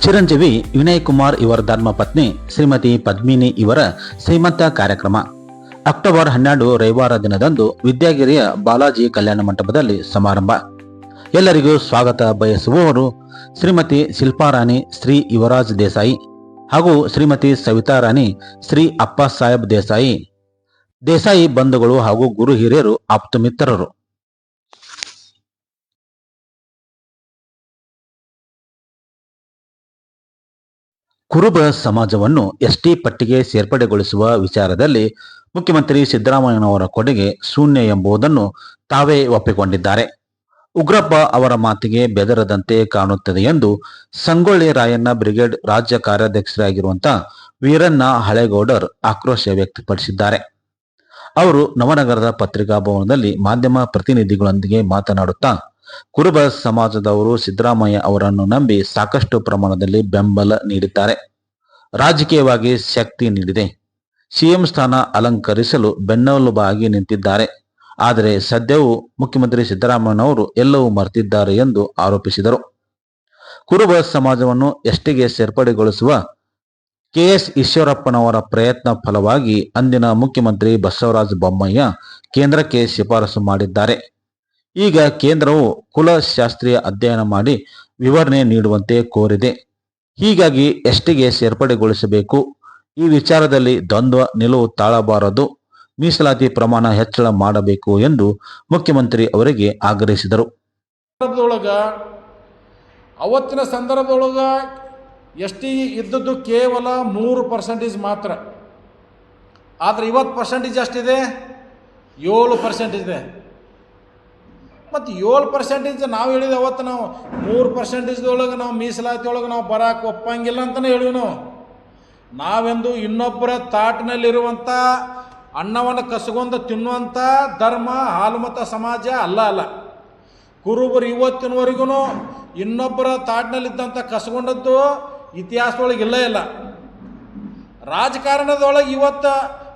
ಚಿರಂಜೀವಿ ವಿನಯ್ ಕುಮಾರ್ ಇವರ ಧರ್ಮಪತ್ನಿ ಶ್ರೀಮತಿ ಪದ್ಮಿನಿ ಇವರ ಶ್ರೀಮಂತ ಕಾರ್ಯಕ್ರಮ. ಅಕ್ಟೋಬರ್ ಹನ್ನೆರಡು ರವಿವಾರ ದಿನದಂದು ವಿದ್ಯಾಗಿರಿಯ ಬಾಲಾಜಿ ಕಲ್ಯಾಣ ಮಂಟಪದಲ್ಲಿ ಸಮಾರಂಭ. ಎಲ್ಲರಿಗೂ ಸ್ವಾಗತ ಬಯಸುವವರು ಶ್ರೀಮತಿ ಶಿಲ್ಪಾರಾಣಿ ಶ್ರೀ ಯುವರಾಜ್ ದೇಸಾಯಿ ಹಾಗೂ ಶ್ರೀಮತಿ ಸವಿತಾ ರಾಣಿ ಶ್ರೀ ಅಪ್ಪ ಸಾಹೇಬ್ ದೇಸಾಯಿ ದೇಸಾಯಿ ಬಂಧುಗಳು ಹಾಗೂ ಗುರು ಹಿರಿಯರು ಆಪ್ತ ಮಿತ್ರರು ಕುರುಬ ಸಮಾಜವನ್ನು ಎಸ್ಟಿ ಪಟ್ಟಿಗೆ ಸೇರ್ಪಡೆಗೊಳಿಸುವ ವಿಚಾರದಲ್ಲಿ ಮುಖ್ಯಮಂತ್ರಿ ಸಿದ್ದರಾಮಯ್ಯನವರ ಕೊಡುಗೆ ಶೂನ್ಯ ಎಂಬುದನ್ನು ತಾವೇ ಒಪ್ಪಿಕೊಂಡಿದ್ದಾರೆ. ಉಗ್ರಪ್ಪ ಅವರ ಮಾತಿಗೆ ಬೆದರದಂತೆ ಕಾಣುತ್ತದೆ ಎಂದು ಸಂಗೊಳ್ಳಿ ರಾಯಣ್ಣ ಬ್ರಿಗೇಡ್ ರಾಜ್ಯ ಕಾರ್ಯಾಧ್ಯಕ್ಷರಾಗಿರುವಂತ ವೀರಣ್ಣ ಹಳೇಗೌಡರ್ ಆಕ್ರೋಶ ವ್ಯಕ್ತಪಡಿಸಿದ್ದಾರೆ. ಅವರು ನವನಗರದ ಪತ್ರಿಕಾ ಭವನದಲ್ಲಿ ಮಾಧ್ಯಮ ಪ್ರತಿನಿಧಿಗಳೊಂದಿಗೆ ಮಾತನಾಡುತ್ತಾ, ಕುರುಬ ಸಮಾಜದವರು ಸಿದ್ದರಾಮಯ್ಯ ಅವರನ್ನು ನಂಬಿ ಸಾಕಷ್ಟು ಪ್ರಮಾಣದಲ್ಲಿ ಬೆಂಬಲ ನೀಡಿದ್ದಾರೆ. ರಾಜಕೀಯವಾಗಿ ಶಕ್ತಿ ನೀಡಿದೆ. ಸಿಎಂ ಸ್ಥಾನ ಅಲಂಕರಿಸಲು ಬೆನ್ನೆಲುಬಾಗಿ ನಿಂತಿದ್ದಾರೆ. ಆದರೆ ಸದ್ಯವು ಮುಖ್ಯಮಂತ್ರಿ ಸಿದ್ದರಾಮಯ್ಯನವರು ಎಲ್ಲವೂ ಮರೆತಿದ್ದಾರೆ ಎಂದು ಆರೋಪಿಸಿದರು. ಕುರುಬ ಸಮಾಜವನ್ನು ಎಷ್ಟಿಗೆ ಸೇರ್ಪಡೆಗೊಳಿಸುವ ಕೆಎಸ್ ಈಶ್ವರಪ್ಪನವರ ಪ್ರಯತ್ನ ಫಲವಾಗಿ ಅಂದಿನ ಮುಖ್ಯಮಂತ್ರಿ ಬಸವರಾಜ ಬೊಮ್ಮಯ್ಯ ಕೇಂದ್ರಕ್ಕೆ ಶಿಫಾರಸು ಮಾಡಿದ್ದಾರೆ. ಈಗ ಕೇಂದ್ರವು ಕುಲಶಾಸ್ತ್ರೀಯ ಅಧ್ಯಯನ ಮಾಡಿ ವಿವರಣೆ ನೀಡುವಂತೆ ಕೋರಿದೆ. ಹೀಗಾಗಿ ಎಷ್ಟಿಗೆ ಸೇರ್ಪಡೆಗೊಳಿಸಬೇಕು? ಈ ವಿಚಾರದಲ್ಲಿ ದ್ವಂದ್ವ, ನಿಲುವು ತಾಳಬಾರದು. ಮೀಸಲಾತಿ ಪ್ರಮಾಣ ಹೆಚ್ಚಳ ಮಾಡಬೇಕು ಎಂದು ಮುಖ್ಯಮಂತ್ರಿ ಅವರಿಗೆ ಆಗ್ರಹಿಸಿದರು. ಅವತ್ತಿನ ಸಂದರ್ಭದೊಳಗ ಎಸ್ ಟಿ ಇದ್ದದ್ದು ಕೇವಲ ಮೂರು ಪರ್ಸೆಂಟೇಜ್ ಮಾತ್ರ. ಆದರೆ ಇವತ್ತು ಪರ್ಸೆಂಟೇಜ್ ಎಷ್ಟಿದೆ? ಏಳು ಪರ್ಸೆಂಟೇಜ್ ಇದೆ. ಮತ್ತು ಏಳು ಪರ್ಸೆಂಟೇಜ್ ನಾವು ಹೇಳಿದ ಅವತ್ತು ನಾವು ಮೂರು ಪರ್ಸೆಂಟೇಜ್ದೊಳಗೆ ನಾವು ಮೀಸಲಾತಿ ಒಳಗೆ ನಾವು ಬರಕ್ಕೆ ಒಪ್ಪಂಗಿಲ್ಲ ಅಂತಲೇ ಹೇಳಿವಿ ನಾವು. ನಾವೆಂದು ಇನ್ನೊಬ್ಬರ ತಾಟಿನಲ್ಲಿರುವಂಥ ಅನ್ನವನ್ನು ಕಸಗೊಂಡು ತಿನ್ನುವಂಥ ಧರ್ಮ ಹಾಲುಮತ ಸಮಾಜ ಅಲ್ಲ ಅಲ್ಲ. ಕುರುಬರು ಇವತ್ತಿನವರೆಗೂ ಇನ್ನೊಬ್ಬರ ತಾಡ್ನಲ್ಲಿದ್ದಂಥ ಕಸಗೊಂಡದ್ದು ಇತಿಹಾಸದೊಳಗೆ ಇಲ್ಲ ಇಲ್ಲ. ರಾಜಕಾರಣದೊಳಗೆ ಇವತ್ತು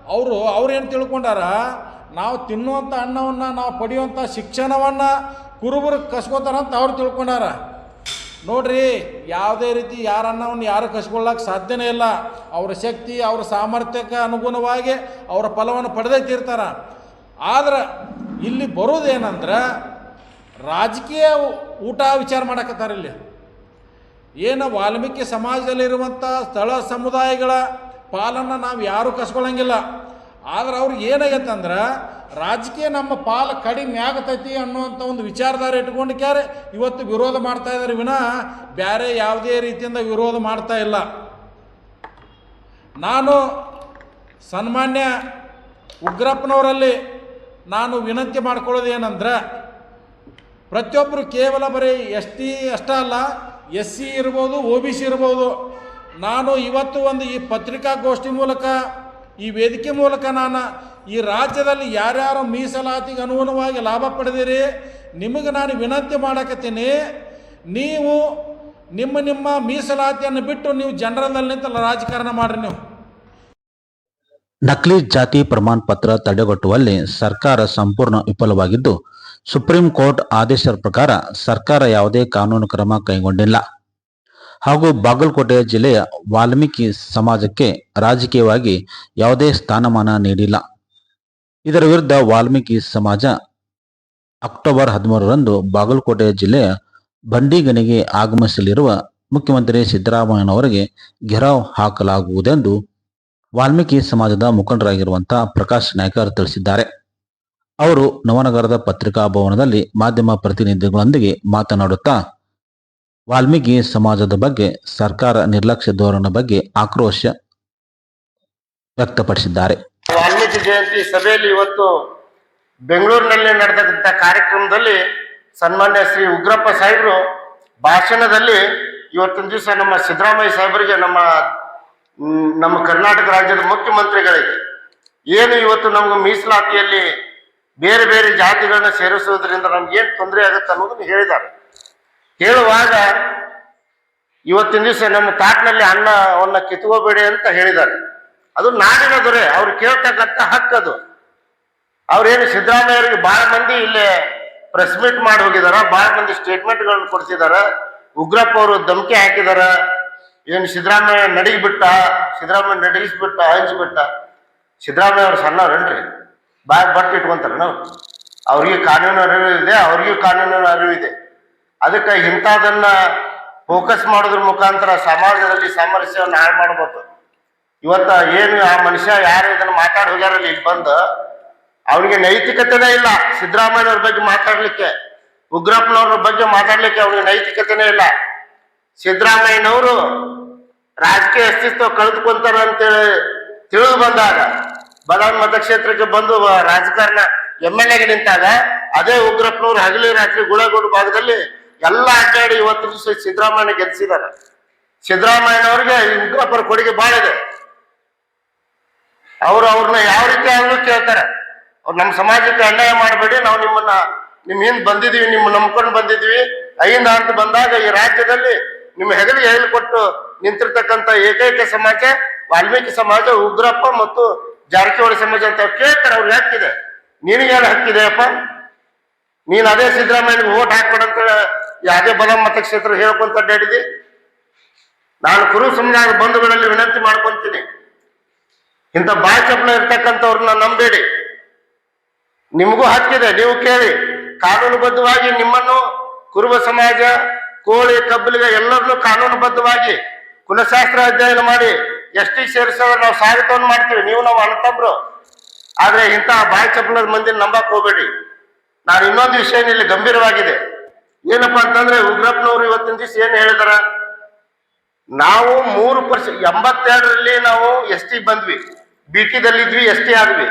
ಅವರು ಅವ್ರೇನು ತಿಳ್ಕೊಂಡಾರ, ನಾವು ತಿನ್ನುವಂಥ ಅನ್ನವನ್ನು, ನಾವು ಪಡೆಯುವಂಥ ಶಿಕ್ಷಣವನ್ನು ಕುರುಬರು ಕಸ್ಕೋತಾರ ಅಂತ ಅವ್ರು ತಿಳ್ಕೊಂಡಾರ. ನೋಡ್ರಿ, ಯಾವುದೇ ರೀತಿ ಯಾರ ಅನ್ನವನ್ನು ಯಾರು ಕಸ್ಕೊಳ್ಳೋಕೆ ಸಾಧ್ಯನೇ ಇಲ್ಲ. ಅವರ ಶಕ್ತಿ, ಅವರ ಸಾಮರ್ಥ್ಯಕ್ಕೆ ಅನುಗುಣವಾಗಿ ಅವರ ಫಲವನ್ನು ಪಡೆದೇ ತೀರ್ತಾರ. ಆದ್ರೆ ಇಲ್ಲಿ ಬರೋದೇನಂದ್ರೆ ರಾಜಕೀಯ ಊಟ ವಿಚಾರ ಮಾಡಕತ್ತಾರ ಇಲ್ಲಿ. ಏನು ವಾಲ್ಮೀಕಿ ಸಮಾಜದಲ್ಲಿರುವಂಥ ಸ್ಥಳ ಸಮುದಾಯಗಳ ಪಾಲನ್ನು ನಾವು ಯಾರೂ ಕಸ್ಕೊಳ್ಳಂಗಿಲ್ಲ ಆದ್ರೆ ಅವ್ರಿಗೆ ಏನಾಗೈತೆ ಅಂದ್ರೆ ರಾಜಕೀಯ ನಮ್ಮ ಪಾಲು ಕಡಿಮೆ ಆಗತೈತಿ ಅನ್ನುವಂಥ ಒಂದು ವಿಚಾರಧಾರೆ ಇಟ್ಕೊಂಡು ಕ್ಯಾರೆ, ಇವತ್ತು ವಿರೋಧ ಮಾಡ್ತಾ ಇದ್ದಾರೆ ವಿನ ಬೇರೆ ಯಾವುದೇ ರೀತಿಯಿಂದ ವಿರೋಧ ಮಾಡ್ತಾ ಇಲ್ಲ. ನಾನು ಸನ್ಮಾನ್ಯ ಉಗ್ರಪ್ಪನವರಲ್ಲಿ ನಾನು ವಿನಂತಿ ಮಾಡ್ಕೊಳ್ಳೋದು ಏನಂದ್ರೆ ಪ್ರತಿಯೊಬ್ಬರು ಕೇವಲ ಬರೀ ಎಸ್ ಟಿ ಅಷ್ಟೇ ಅಲ್ಲ, ಎಸ್ ಸಿ ಇರ್ಬೋದು ಒ ಬಿ ಸಿ ಇರ್ಬೋದು, ನಾನು ಇವತ್ತು ಒಂದು ಈ ಪತ್ರಿಕಾಗೋಷ್ಠಿ ಮೂಲಕ, ಈ ವೇದಿಕೆ ಮೂಲಕ ನಾನು ಈ ರಾಜ್ಯದಲ್ಲಿ ಯಾರ್ಯಾರು ಮೀಸಲಾತಿಗೆ ಅನುಗುಣವಾಗಿ ಲಾಭ ಪಡೆದಿರಿ, ನಿಮಗೆ ನಾನು ವಿನಂತಿ ಮಾಡಕತ್ತೀನಿ. ನೀವು ನಿಮ್ಮ ನಿಮ್ಮ ಮೀಸಲಾತಿಯನ್ನು ಬಿಟ್ಟು ನೀವು ಜನರಲ್ನಲ್ಲಿ ನಿಂತಲ್ಲ, ರಾಜಕಾರಣ ಮಾಡ್ರಿ ನೀವು. ನಕಲಿ ಜಾತಿ ಪ್ರಮಾಣ ಪತ್ರ ತಡೆಗಟ್ಟುವಲ್ಲಿ ಸರ್ಕಾರ ಸಂಪೂರ್ಣ ವಿಫಲವಾಗಿದ್ದು, ಸುಪ್ರೀಂ ಕೋರ್ಟ್ ಆದೇಶದ ಪ್ರಕಾರ ಸರ್ಕಾರ ಯಾವುದೇ ಕಾನೂನು ಕ್ರಮ ಕೈಗೊಂಡಿಲ್ಲ. ಹಾಗೂ ಬಾಗಲಕೋಟೆ ಜಿಲ್ಲೆಯ ವಾಲ್ಮೀಕಿ ಸಮಾಜಕ್ಕೆ ರಾಜಕೀಯವಾಗಿ ಯಾವುದೇ ಸ್ಥಾನಮಾನ ನೀಡಿಲ್ಲ. ಇದರ ವಿರುದ್ಧ ವಾಲ್ಮೀಕಿ ಸಮಾಜ ಅಕ್ಟೋಬರ್ ಹದಿಮೂರರಂದು ಬಾಗಲಕೋಟೆ ಜಿಲ್ಲೆಯ ಬಂಡಿಗನಿಗೆ ಆಗಮಿಸಲಿರುವ ಮುಖ್ಯಮಂತ್ರಿ ಸಿದ್ದರಾಮಯ್ಯನವರಿಗೆ ಘೆರಾವ್ ಹಾಕಲಾಗುವುದೆಂದು ವಾಲ್ಮೀಕಿ ಸಮಾಜದ ಮುಖಂಡರಾಗಿರುವಂತಹ ಪ್ರಕಾಶ್ ನಾಯ್ಕರ್ ತಿಳಿಸಿದ್ದಾರೆ. ಅವರು ನವನಗರದ ಪತ್ರಿಕಾ ಭವನದಲ್ಲಿ ಮಾಧ್ಯಮ ಪ್ರತಿನಿಧಿಗಳೊಂದಿಗೆ ಮಾತನಾಡುತ್ತಾ, ವಾಲ್ಮೀಕಿ ಸಮಾಜದ ಬಗ್ಗೆ ಸರ್ಕಾರ ನಿರ್ಲಕ್ಷ್ಯ ಧೋರಣೆ ಬಗ್ಗೆ ಆಕ್ರೋಶ ವ್ಯಕ್ತಪಡಿಸಿದ್ದಾರೆ. ವಾಲ್ಮೀಕಿ ಜಯಂತಿ ಸಭೆಯಲ್ಲಿ ಇವತ್ತು ಬೆಂಗಳೂರಿನಲ್ಲಿ ನಡೆದಂತ ಕಾರ್ಯಕ್ರಮದಲ್ಲಿ ಸನ್ಮಾನ್ಯ ಶ್ರೀ ಉಗ್ರಪ್ಪ ಸಾಹೇಬರು ಭಾಷಣದಲ್ಲಿ ಇವತ್ತಿನ ದಿವಸ ನಮ್ಮ ಸಿದ್ದರಾಮಯ್ಯ ಸಾಹೇಬರಿಗೆ ನಮ್ಮ ನಮ್ಮ ಕರ್ನಾಟಕ ರಾಜ್ಯದ ಮುಖ್ಯಮಂತ್ರಿಗಳಿಗೆ ಏನು ಇವತ್ತು ನಮ್ಗೆ ಮೀಸಲಾತಿಯಲ್ಲಿ ಬೇರೆ ಬೇರೆ ಜಾತಿಗಳನ್ನ ಸೇರಿಸೋದ್ರಿಂದ ನಮ್ಗೆ ಏನು ತೊಂದರೆ ಆಗುತ್ತೆ ಅನ್ನೋದನ್ನು ಹೇಳಿದ್ದಾರೆ. ಹೇಳುವಾಗ ಇವತ್ತಿನ ದಿವಸ ನಮ್ಮ ತಾಟ್ನಲ್ಲಿ ಅನ್ನವನ್ನು ಕಿತ್ಕೋಬೇಡಿ ಅಂತ ಹೇಳಿದ್ದಾರೆ. ಅದು ನಾಡಿನ ದೊರೆ, ಅವ್ರು ಕೇಳ್ತಕ್ಕಂಥ ಹಕ್ಕದು ಅವ್ರೇನು ಸಿದ್ದರಾಮಯ್ಯರಿಗೆ ಬಹಳ ಮಂದಿ ಇಲ್ಲೇ ಪ್ರೆಸ್ ಮೀಟ್ ಮಾಡಿ ಹೋಗಿದಾರ ಬಹಳ ಮಂದಿ ಸ್ಟೇಟ್ಮೆಂಟ್ಗಳನ್ನು ಕೊಡ್ತಿದಾರ ಉಗ್ರಪ್ಪ ಅವರು ಧಮಕಿ ಹಾಕಿದಾರ, ಏನು ಸಿದ್ದರಾಮಯ್ಯ ನಡಿಗಿಬಿಟ್ಟ ಸಿದ್ದರಾಮಯ್ಯ ನಡಗಿಸ್ಬಿಟ್ಟ ಹಂಚ್ಬಿಟ್ಟ, ಸಿದ್ದರಾಮಯ್ಯ ಅವ್ರು ಸಣ್ಣವ್ರನ್ರಿ? ಬಾಯ್ ಬಟ್ ಇಟ್ಕೊಂತಾರ ನಾವು ಅವ್ರಿಗೆ ಕಾನೂನು ಅರಿವು ಇದೆ, ಅವ್ರಿಗೂ ಕಾನೂನಿನ ಅರಿವು ಇದೆ. ಅದಕ್ಕೆ ಇಂಥದನ್ನ ಫೋಕಸ್ ಮಾಡೋದ್ರ ಮುಖಾಂತರ ಸಮಾಜದಲ್ಲಿ ಸಾಮರಸ್ಯವನ್ನು ಹಾಳು ಮಾಡ್ಬೋದು. ಇವತ್ತ ಏನು ಆ ಮನುಷ್ಯ ಯಾರು ಇದನ್ನ ಮಾತಾಡಿ ಹೋಗ್ಯಾರಲ್ಲ ಇಲ್ಲಿ ಬಂದು, ಅವನಿಗೆ ನೈತಿಕತೆನೇ ಇಲ್ಲ. ಸಿದ್ದರಾಮಯ್ಯವ್ರ ಬಗ್ಗೆ ಮಾತಾಡ್ಲಿಕ್ಕೆ, ಉಗ್ರಪ್ಪನವ್ರ ಬಗ್ಗೆ ಮಾತಾಡ್ಲಿಕ್ಕೆ ಅವನಿಗೆ ನೈತಿಕತೆನೇ ಇಲ್ಲ. ಸಿದ್ದರಾಮಯ್ಯನವರು ರಾಜಕೀಯ ಅಸ್ತಿತ್ವ ಕಳೆದುಕೊಂತಾರ ಅಂತೇಳಿ ತಿಳಿದು ಬಂದಾಗ ಬದಾಮಿ ಮತಕ್ಷೇತ್ರಕ್ಕೆ ಬಂದು ರಾಜಕಾರಣ ಎಂ ಎಲ್ ಎಗೆ ನಿಂತಾಗ, ಅದೇ ಉಗ್ರಪ್ಪನವ್ರು ಹಗಲಿ ರಾತ್ರಿ ಗುಳಗೋಡು ಭಾಗದಲ್ಲಿ ಎಲ್ಲ ಅಡ್ಡಾಡಿ ಇವತ್ತು ಸಿದ್ದರಾಮಯ್ಯ ಗೆಲ್ಸಿದಾರ. ಸಿದ್ದರಾಮಯ್ಯನವ್ರಿಗೆ ಉಗ್ರಪ್ಪರ ಕೊಡುಗೆ ಬಹಳ ಇದೆ ಅವ್ರು ಅವ್ರನ್ನ ಯಾವ ರೀತಿ ಆದರೂ ಕೇಳ್ತಾರೆ. ಅವ್ರು ನಮ್ಮ ಸಮಾಜಕ್ಕೆ ಅನ್ಯಾಯ ಮಾಡಬೇಡಿ, ನಾವು ನಿಮ್ಮನ್ನ, ನಿಮ್ ಹಿಂದ್ ಬಂದಿದೀವಿ ನಿಮ್ಮ ನಂಬ್ಕೊಂಡು ಬಂದಿದ್ವಿ. ಐಂದ ಅಂತ ಬಂದಾಗ ಈ ರಾಜ್ಯದಲ್ಲಿ ನಿಮ್ಮ ಹೆಗಲಿಗೆ ಹೇಳಿಕೊಟ್ಟು ಕೊಟ್ಟು ನಿಂತಿರ್ತಕ್ಕಂಥ ಏಕೈಕ ಸಮಾಜ, ವಾಲ್ಮೀಕಿ ಸಮಾಜ, ಉಗ್ರಪ್ಪ ಮತ್ತು ಜಾರಕಿಹೊಳಿ ಸಮಾಜ ಅಂತ ಅವ್ರು ಕೇಳ್ತಾರೆ ಅವ್ರಿಗೆ ಹಾಕಿದೆ ನಿನಗೇನು ಹಕ್ಕಿದೆಯಪ್ಪ? ನೀನ್ ಅದೇ ಸಿದ್ದರಾಮಯ್ಯನಿಗೆ ಓಟ್ ಹಾಕ್ಬೇಡಂತ ಯಾವುದೇ ಬಲ ಮತಕ್ಷೇತ್ರ ಹೇಳ್ಕೊಂತ ಅಡ್ಡಾಡಿದಿ? ನಾನು ಕುರು ಸಮಾಜ ಬಂಧುಗಳಲ್ಲಿ ವಿನಂತಿ ಮಾಡ್ಕೊಂತೀನಿ. ಇಂಥ ಬಾಯಿ ಚಪ್ಪಲ ಇರ್ತಕ್ಕಂಥವ್ರನ್ನ ನಂಬೇಡಿ. ನಿಮಗೂ ಹಕ್ಕಿದೆ, ನೀವು ಕೇಳಿ. ಕಾನೂನುಬದ್ಧವಾಗಿ ನಿಮ್ಮನ್ನು ಕುರುಬ ಸಮಾಜ, ಕೋಳಿ, ಕಬ್ಬಲಿಗ ಎಲ್ಲರನ್ನು ಕಾನೂನುಬದ್ಧವಾಗಿ ಕುಲಶಾಸ್ತ್ರ ಅಧ್ಯಯನ ಮಾಡಿ ಎಸ್ ಟಿ ನಾವು ಸ್ವಾಗತವನ್ನು ಮಾಡ್ತೀವಿ. ನೀವು ನಾವು ಅಣ್ಣತಂಬ್ರು ಆದ್ರೆ ಇಂತಹ ಬಾಯಿ ಚಪ್ಪಲದ ಮಂದಿ ನಂಬಕ್ ಹೋಗ್ಬೇಡಿ. ನಾನು ಇನ್ನೊಂದು ವಿಷಯ ಇಲ್ಲಿ ಗಂಭೀರವಾಗಿದೆ. ಏನಪ್ಪಾ ಅಂತಂದ್ರೆ ಉಗ್ರಪ್ಪನವರು ಇವತ್ತಿನ ದಿವಸ ಏನ್ ಹೇಳಿದಾರ? ನಾವು ಮೂರು ಪರ್ಸೆಂಟ್ ಎಂಬತ್ತೆರಡರಲ್ಲಿ ನಾವು ಎಸ್ ಟಿ ಬಂದ್ವಿ. ಬಿ ಟಿದಲ್ಲಿದ್ವಿ ಎಸ್ ಟಿ ಆದ್ವಿ.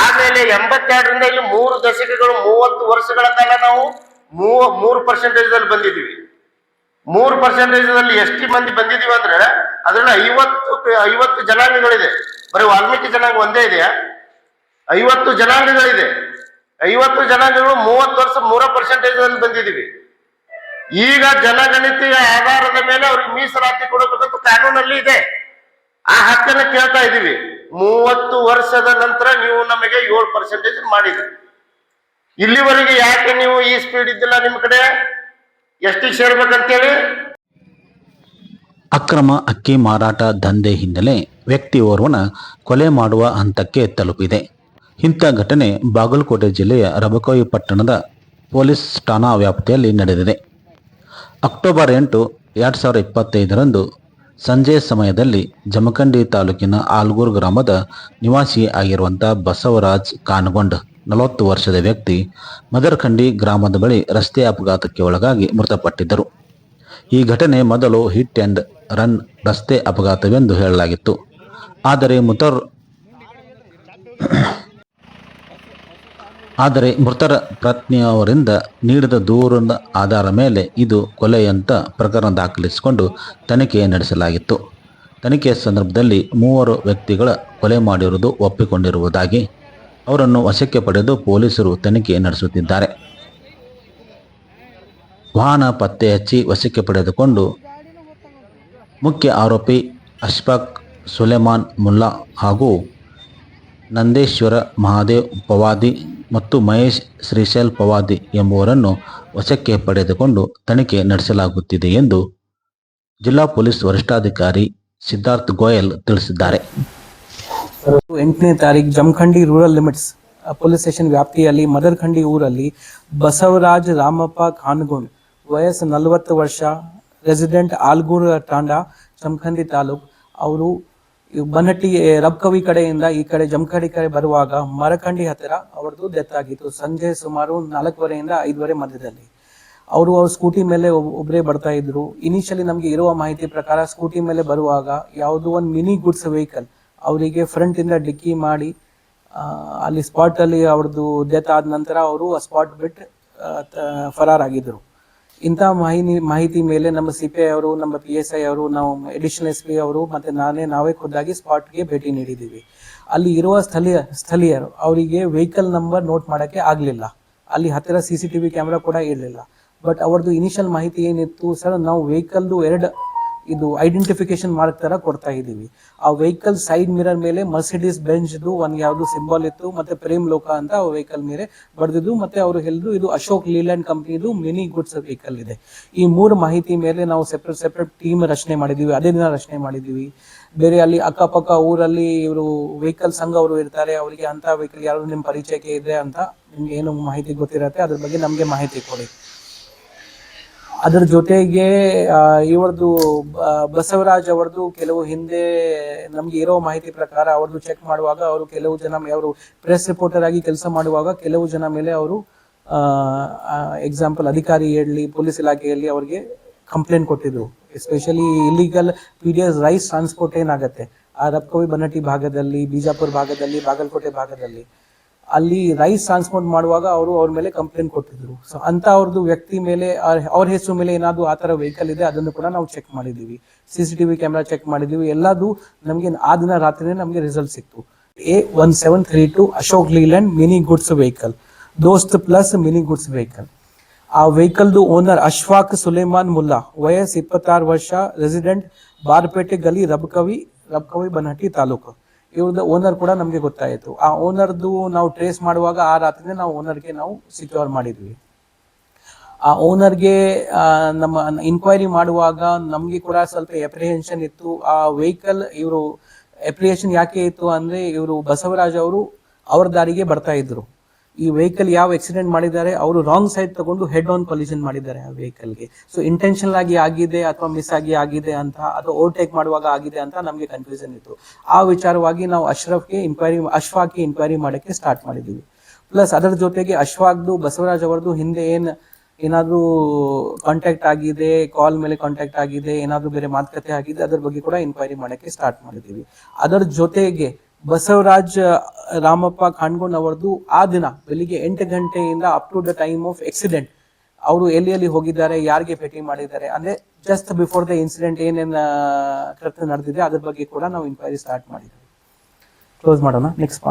ಆಮೇಲೆ ಎಂಬತ್ತೆರಡರಿಂದ ಇಲ್ಲಿ ಮೂರು ದಶಕಗಳು, ಮೂವತ್ತು ವರ್ಷಗಳ ಕಾಲ ನಾವು ಮೂವ, ಮೂರು ಪರ್ಸೆಂಟೇಜ್ ಅಲ್ಲಿ ಬಂದಿದ್ದೀವಿ. ಮೂರು ಪರ್ಸೆಂಟೇಜ್ ಅಲ್ಲಿ ಎಷ್ಟು ಮಂದಿ ಬಂದಿದೀವಿ ಅಂದ್ರೆ ಅದ್ರಲ್ಲಿ ಐವತ್ತು ಐವತ್ತು ಜನಾಂಗಗಳಿದೆ. ಬರೀ ವಾಲ್ಮೀಕಿ ಜನಾಂಗ ಒಂದೇ ಇದೆಯಾ? ಐವತ್ತು ಜನಾಂಗಗಳಿದೆ. ಐವತ್ತು ಜನಾಂಗಗಳು ಮೂವತ್ತು ವರ್ಷ ಮೂರ ಪರ್ಸೆಂಟೇಜ್ ಅಲ್ಲಿ ಬಂದಿದ್ದೀವಿ. ಈಗ ಜನಗಣತಿಯ ಆಧಾರದ ಮೇಲೆ ಅವ್ರಿಗೆ ಮೀಸಲಾತಿ ಕೊಡಬೇಕಂತ ಕಾನೂನಲ್ಲಿ ಇದೆ. ಆ ಹಕ್ಕನ್ನು ಕೇಳ್ತಾ ಇದೀವಿ ಮೂವತ್ತು ವರ್ಷದ ನಂತರ ನೀವು ನಮಗೆ ಏಳು ಪರ್ಸೆಂಟೇಜ್ ಮಾಡಿದ್ರಿ. ಇಲ್ಲಿವರೆಗೆ ಯಾಕೆ ನೀವು ಈ ಸ್ಪೀಡ್ ಇದ್ದಿಲ್ಲ ನಿಮ್ ಕಡೆ? ಎಷ್ಟಿಗೆ ಸೇರ್ಬೇಕಂತೇಳಿ ಅಕ್ರಮ ಅಕ್ಕಿ ಮಾರಾಟ ದಂಧೆ ಹಿನ್ನೆಲೆ ವ್ಯಕ್ತಿಯೋರ್ವನ ಕೊಲೆ ಮಾಡುವ ಹಂತಕ್ಕೆ ತಲುಪಿದೆ. ಇಂಥ ಘಟನೆ ಬಾಗಲಕೋಟೆ ಜಿಲ್ಲೆಯ ರಬಕೋಯಿ ಪಟ್ಟಣದ ಪೊಲೀಸ್ ಠಾಣಾ ವ್ಯಾಪ್ತಿಯಲ್ಲಿ ನಡೆದಿದೆ. ಅಕ್ಟೋಬರ್ ಎಂಟು, ಎರಡು ಸಾವಿರದ ಇಪ್ಪತ್ತೈದರಂದು ಸಂಜೆ ಸಮಯದಲ್ಲಿ ಜಮಖಂಡಿ ತಾಲೂಕಿನ ಆಲ್ಗೂರ್ ಗ್ರಾಮದ ನಿವಾಸಿ ಆಗಿರುವಂಥ ಬಸವರಾಜ್ ಕಾನಗೊಂಡ್, ನಲವತ್ತು ವರ್ಷದ ವ್ಯಕ್ತಿ, ಮದರ್ಖಂಡಿ ಗ್ರಾಮದ ಬಳಿ ರಸ್ತೆ ಅಪಘಾತಕ್ಕೆ ಒಳಗಾಗಿ ಮೃತಪಟ್ಟಿದ್ದರು. ಈ ಘಟನೆ ಮೊದಲು ಹಿಟ್ ಆ್ಯಂಡ್ ರನ್ ರಸ್ತೆ ಅಪಘಾತವೆಂದು ಹೇಳಲಾಗಿತ್ತು. ಆದರೆ ಮೃತರ್ ಆದರೆ ಮೃತರ ಪತ್ನಿಯವರಿಂದ ನೀಡಿದ ದೂರಿನ ಆಧಾರ ಮೇಲೆ ಇದು ಕೊಲೆಯಂತ ಪ್ರಕರಣ ದಾಖಲಿಸಿಕೊಂಡು ತನಿಖೆ ನಡೆಸಲಾಗಿತ್ತು. ತನಿಖೆಯ ಸಂದರ್ಭದಲ್ಲಿ ಮೂವರು ವ್ಯಕ್ತಿಗಳ ಕೊಲೆ ಮಾಡಿರುವುದು ಒಪ್ಪಿಕೊಂಡಿರುವುದಾಗಿ ಅವರನ್ನು ವಶಕ್ಕೆ ಪಡೆದು ಪೊಲೀಸರು ತನಿಖೆ ನಡೆಸುತ್ತಿದ್ದಾರೆ. ವಾಹನ ಪತ್ತೆ ಹಚ್ಚಿ ವಶಕ್ಕೆ ಪಡೆದುಕೊಂಡು ಮುಖ್ಯ ಆರೋಪಿ ಅಶ್ಫಾಕ್ ಸುಲೇಮಾನ್ ಮುಲ್ಲಾ ಹಾಗೂ ನಂದೇಶ್ವರ ಮಹಾದೇವ್ ಪವಾದಿ ಮತ್ತು ಮಹೇಶ್ ಶ್ರೀಶೈಲ್ ಪವಾದಿ ಎಂಬುವರನ್ನು ವಶಕ್ಕೆ ಪಡೆದುಕೊಂಡು ತನಿಖೆ ನಡೆಸಲಾಗುತ್ತಿದೆ ಎಂದು ಜಿಲ್ಲಾ ಪೊಲೀಸ್ ವರಿಷ್ಠಾಧಿಕಾರಿ ಸಿದ್ಧಾರ್ಥ್ ಗೋಯಲ್ ತಿಳಿಸಿದ್ದಾರೆ. ಎಂಟನೇ ತಾರೀಕು Jamakhandi rural limits police station ವ್ಯಾಪ್ತಿಯಲ್ಲಿ ಮದರ್ಖಂಡಿ ಊರಲ್ಲಿ ಬಸವರಾಜ್ ರಾಮಪ್ಪ ಖಾನ್ಗುಂಡ್ ವಯಸ್ಸು ನಲವತ್ತು ವರ್ಷ, ರೆಸಿಡೆಂಟ್ ಆಲ್ಗೂರ್ ತಾಂಡ, ಜಮಖಂಡಿ ತಾಲೂಕು. ಅವರು ಬನ್ನಟ್ಟಿ ರಬ್ಕವಿ ಕಡೆಯಿಂದ ಈ ಕಡೆ ಜಮಖಂಡಿ ಕಡೆ ಬರುವಾಗ ಮರಕಂಡಿ ಹತ್ತಿರ ಅವರದು ಡೆತ್ ಆಗಿತ್ತು. ಸಂಜೆ ಸುಮಾರು ನಾಲ್ಕೂವರೆಯಿಂದ ಐದುವರೆ ಮಧ್ಯದಲ್ಲಿ. ಅವರು ಅವ್ರ ಸ್ಕೂಟಿ ಮೇಲೆ ಒಬ್ಬರೇ ಬರ್ತಾ ಇದ್ರು. ಇನಿಷಿಯಲಿ ನಮಗೆ ಇರುವ ಮಾಹಿತಿ ಪ್ರಕಾರ ಸ್ಕೂಟಿ ಮೇಲೆ ಬರುವಾಗ ಯಾವುದೋ ಒಂದು ಮಿನಿ ಗುಡ್ಸ್ ವೆಹಿಕಲ್ ಅವರಿಗೆ ಫ್ರಂಟ್ ಇಂದ ಡಿಕ್ಕಿ ಮಾಡಿ ಅಲ್ಲಿ ಸ್ಪಾಟ್ ಅಲ್ಲಿ ಅವ್ರದ್ದು ಡೆತ್ ಆದ ನಂತರ ಅವರು ಆ ಸ್ಪಾಟ್ ಬಿಟ್ಟು ಫರಾರ್ ತ- ಇಂಥ ಮಾಹಿತಿ ಮಾಹಿತಿ ಮೇಲೆ ನಮ್ಮ ಸಿ ಪಿ ಐ ಅವರು, ನಮ್ಮ ಪಿ ಎಸ್ ಐ ಅವರು, ನಾವು ಎಡಿಷನಲ್ ಎಸ್ ಪಿ ಅವರು ಮತ್ತೆ ನಾನೇ, ನಾವೇ ಖುದ್ದಾಗಿ ಸ್ಪಾಟ್ಗೆ ಭೇಟಿ ನೀಡಿದ್ದೀವಿ. ಅಲ್ಲಿ ಇರುವ ಸ್ಥಳೀಯ, ಸ್ಥಳೀಯರು ಅವರಿಗೆ ವೆಹಿಕಲ್ ನಂಬರ್ ನೋಟ್ ಮಾಡೋಕ್ಕೆ ಆಗಲಿಲ್ಲ. ಅಲ್ಲಿ ಹತ್ತಿರ C C T V camera ಕೂಡ ಇರಲಿಲ್ಲ. ಬಟ್ ಅವ್ರದ್ದು ಇನಿಷಿಯಲ್ ಮಾಹಿತಿ ಏನಿತ್ತು? ಸರ್, ನಾವು ವೆಹಿಕಲ್ದು ಎರಡು ಇದು ಐಡೆಂಟಿಫಿಕೇಶನ್ ಮಾರ್ಕ್ ತರ ಕೊಡ್ತಾ ಇದ್ದೀವಿ ಆ ವೆಹಿಕಲ್ ಸೈಡ್ ಮಿರರ್ ಮೇಲೆ ಮರ್ಸಿಡೀಸ್ ಬೆಂಚ್ದು ಒಂದು ಯಾವ್ದು ಸಿಂಬಲ್ ಇತ್ತು, ಮತ್ತೆ ಪ್ರೇಮ್ ಲೋಕ ಅಂತ ಆ ವೆಹಿಕಲ್ ಮೇಲೆ ಬರೆದಿದ್ದು, ಮತ್ತೆ ಅವರು ಹೇಳಿದ್ರು ಇದು ಅಶೋಕ್ ಲೀಲ್ಯಾಂಡ್ ಕಂಪ್ನಿದು ಮಿನಿ ಗುಡ್ಸ್ ವೆಹಿಕಲ್ ಇದೆ. ಈ ಮೂರು ಮಾಹಿತಿ ಮೇಲೆ ನಾವು ಸೆಪ್ರೇಟ್ ಸೆಪ್ರೇಟ್ ಟೀಮ್ ರಚನೆ ಮಾಡಿದ್ದೀವಿ ಅದೇ ದಿನ ರಚನೆ ಮಾಡಿದ್ದೀವಿ ಬೇರೆ ಅಲ್ಲಿ ಅಕ್ಕಪಕ್ಕ ಊರಲ್ಲಿ ಇವರು ವೆಹಿಕಲ್ ಸಂಘ ಅವರು ಇರ್ತಾರೆ, ಅವರಿಗೆ ಅಂತ ವೆಹಿಕಲ್ ಯಾರು ನಿಮ್ಮ ಪರಿಚಯಕ್ಕೆ ಇದೆ ಅಂತ ನಿಮ್ಗೆ ಏನು ಮಾಹಿತಿ ಗೊತ್ತಿರತ್ತೆ, ಅದ್ರ ಬಗ್ಗೆ ನಮಗೆ ಮಾಹಿತಿ ಕೊಡಿ. ಅದ್ರ ಜೊತೆಗೆ ಇವರದು ಇವ್ರದ್ದು ಬಸವರಾಜ್ ಅವರದ್ದು ಕೆಲವು ಹಿಂದೆ ನಮ್ಗೆ ಇರೋ ಮಾಹಿತಿ ಪ್ರಕಾರ ಅವ್ರದ್ದು ಚೆಕ್ ಮಾಡುವಾಗ ಅವರು ಕೆಲವು ಜನ ಅವರು ಪ್ರೆಸ್ ರಿಪೋರ್ಟರ್ ಆಗಿ ಕೆಲಸ ಮಾಡುವಾಗ ಕೆಲವು ಜನ ಮೇಲೆ ಅವರು ಎಕ್ಸಾಂಪಲ್ ಅಧಿಕಾರಿ ಹೇಳಲಿ ಪೊಲೀಸ್ ಇಲಾಖೆಯಲ್ಲಿ ಅವರಿಗೆ ಕಂಪ್ಲೇಂಟ್ ಕೊಟ್ಟಿದ್ರು. Especially illegal P D S rice transport ಏನಾಗುತ್ತೆ? ಆ ರಬ್ಕವಿ ಬನ್ನಟ್ಟಿ ಭಾಗದಲ್ಲಿ ಬಿಜಾಪುರ ಭಾಗದಲ್ಲಿ ಬಾಗಲಕೋಟೆ ಭಾಗದಲ್ಲಿ. ಅಲ್ಲಿ ರೈಸ್ ಟ್ರಾನ್ಸ್ಪೋರ್ಟ್ ಮಾಡುವಾಗ ಅವರು ಅವ್ರ ಮೇಲೆ ಕಂಪ್ಲೇಂಟ್ ಕೊಟ್ಟಿದ್ರು. ಸೊ ಅಂತ ಅವ್ರದ್ದು ವ್ಯಕ್ತಿ ಮೇಲೆ, ಅವ್ರ- ಹೆಸರು ಮೇಲೆ ಏನಾದ್ರು ಆ ಥರ ವೆಹಿಕಲ್ ಇದೆ, ಅದನ್ನು ಕೂಡ ನಾವು ಚೆಕ್ ಮಾಡಿದೀವಿ C C TV camera check ಮಾಡಿದೀವಿ ಎಲ್ಲದು ನಮಗೆ ಆ ದಿನ ರಾತ್ರಿನೇ ನಮಗೆ ರಿಸಲ್ಟ್ ಸಿಕ್ತು. A one seven three two Ashok Leyland mini goods vehicle Dost plus mini goods vehicle ಆ ವೆಹಿಕಲ್ದು ಓನರ್ ಅಶ್ಫಾಕ್ ಸುಲೇಮಾನ್ ಮುಲ್ಲಾ ವಯಸ್ ಇಪ್ಪತ್ತಾರು ವರ್ಷ ರೆಸಿಡೆಂಟ್ ಬಾರ್ಪೇಟೆ ಗಲಿ ರಬ್ಕವಿ ರಬ್ಕವಿ, ಬನಹಟ್ಟಿ ತಾಲೂಕು. ಇವ್ರದ್ದು ಓನರ್ ಕೂಡ ನಮಗೆ ಗೊತ್ತಾಯಿತು. ಆ ಓನರ್ದು ನಾವು ಟ್ರೇಸ್ ಮಾಡುವಾಗ ಆ ರಾತ್ರಿನೇ ನಾವು ಓನರ್ಗೆ ನಾವು ಸಿಕ್ಯೂರ್ ಮಾಡಿದ್ವಿ. ಆ ಓನರ್ಗೆ ನಮ್ಮ ಇನ್ಕ್ವೈರಿ ಮಾಡುವಾಗ ನಮಗೆ ಕೂಡ ಸ್ವಲ್ಪ ಎಪ್ರಿಹೆನ್ಷನ್ ಇತ್ತು. ಆ ವೆಹಿಕಲ್ ಇವರು ಎಪ್ರಿಹೆನ್ಷನ್ ಯಾಕೆ ಇತ್ತು ಅಂದ್ರೆ ಇವರು ಬಸವರಾಜ್ ಅವರು ಅವ್ರ ದಾರಿಗೆ ಬರ್ತಾ ಇದ್ರು. ಈ ವೆಹಿಕಲ್ ಯಾವ ಆಕ್ಸಿಡೆಂಟ್ ಮಾಡಿದ್ದಾರೆ, ಅವರು ರಾಂಗ್ ಸೈಡ್ ತಗೊಂಡು ಹೆಡ್ ಆನ್ ಕೊಲಿಷನ್ ಮಾಡಿದ್ದಾರೆ ಆ ವೆಹಿಕಲ್ಗೆ ಸೊ ಇಂಟೆನ್ಷನಲ್ ಆಗಿ ಆಗಿದೆ ಅಥವಾ ಮಿಸ್ ಆಗಿ ಆಗಿದೆ ಅಂತ ಅಥವಾ ಓವರ್ಟೇಕ್ ಮಾಡುವಾಗ ಆಗಿದೆ ಅಂತ ನಮಗೆ ಕನ್ಫ್ಯೂಷನ್ ಇತ್ತು. ಆ ವಿಚಾರವಾಗಿ ನಾವು ಅಶ್ರಫ್ಗೆ ಇನ್ಕ್ವೈರಿ ಅಶ್ವಾಕ್ಗೆ ಇನ್ಕ್ವೈರಿ ಮಾಡೋಕ್ಕೆ ಸ್ಟಾರ್ಟ್ ಮಾಡಿದ್ದೀವಿ ಪ್ಲಸ್ ಅದರ ಜೊತೆಗೆ ಅಶ್ವಾಗ್ದು, ಬಸವರಾಜ್ ಅವರದು ಹಿಂದೆ ಏನು, ಏನಾದರೂ ಕಾಂಟ್ಯಾಕ್ಟ್ ಆಗಿದೆ ಕಾಲ್ ಮೇಲೆ ಕಾಂಟ್ಯಾಕ್ಟ್ ಆಗಿದೆ, ಏನಾದರೂ ಬೇರೆ ಮಾತುಕತೆ ಆಗಿದೆ, ಅದರ ಬಗ್ಗೆ ಕೂಡ ಇನ್ಕ್ವೈರಿ ಮಾಡಕ್ಕೆ ಸ್ಟಾರ್ಟ್ ಮಾಡಿದ್ದೀವಿ ಅದರ ಜೊತೆಗೆ ಬಸವರಾಜ್ ರಾಮಪ್ಪ ಕಾಣ್ಕೊಂಡು ಅವರದು ಆ ದಿನ, ಬೆಳಿಗ್ಗೆ ಎಂಟು ಗಂಟೆಯಿಂದ up to the time of accident ಅವರು ಎಲ್ಲಿ ಎಲ್ಲಿ ಹೋಗಿದ್ದಾರೆ, ಯಾರಿಗೆ ಭೇಟಿ ಮಾಡಿದ್ದಾರೆ ಅಂದ್ರೆ ಜಸ್ಟ್ ಬಿಫೋರ್ ದ ಇನ್ಸಿಡೆಂಟ್ ಏನೇನು ಕೃತ್ಯ ನಡೆದಿದೆ ಅದ್ರ ಬಗ್ಗೆ ಕೂಡ ನಾವು ಇನ್ಕ್ವೈರಿ ಸ್ಟಾರ್ಟ್ ಮಾಡಿದ್ದೀವಿ ಕ್ಲೋಸ್ ಮಾಡೋಣ ನೆಕ್ಸ್ಟ್ ಪಾಯಿಂಟ್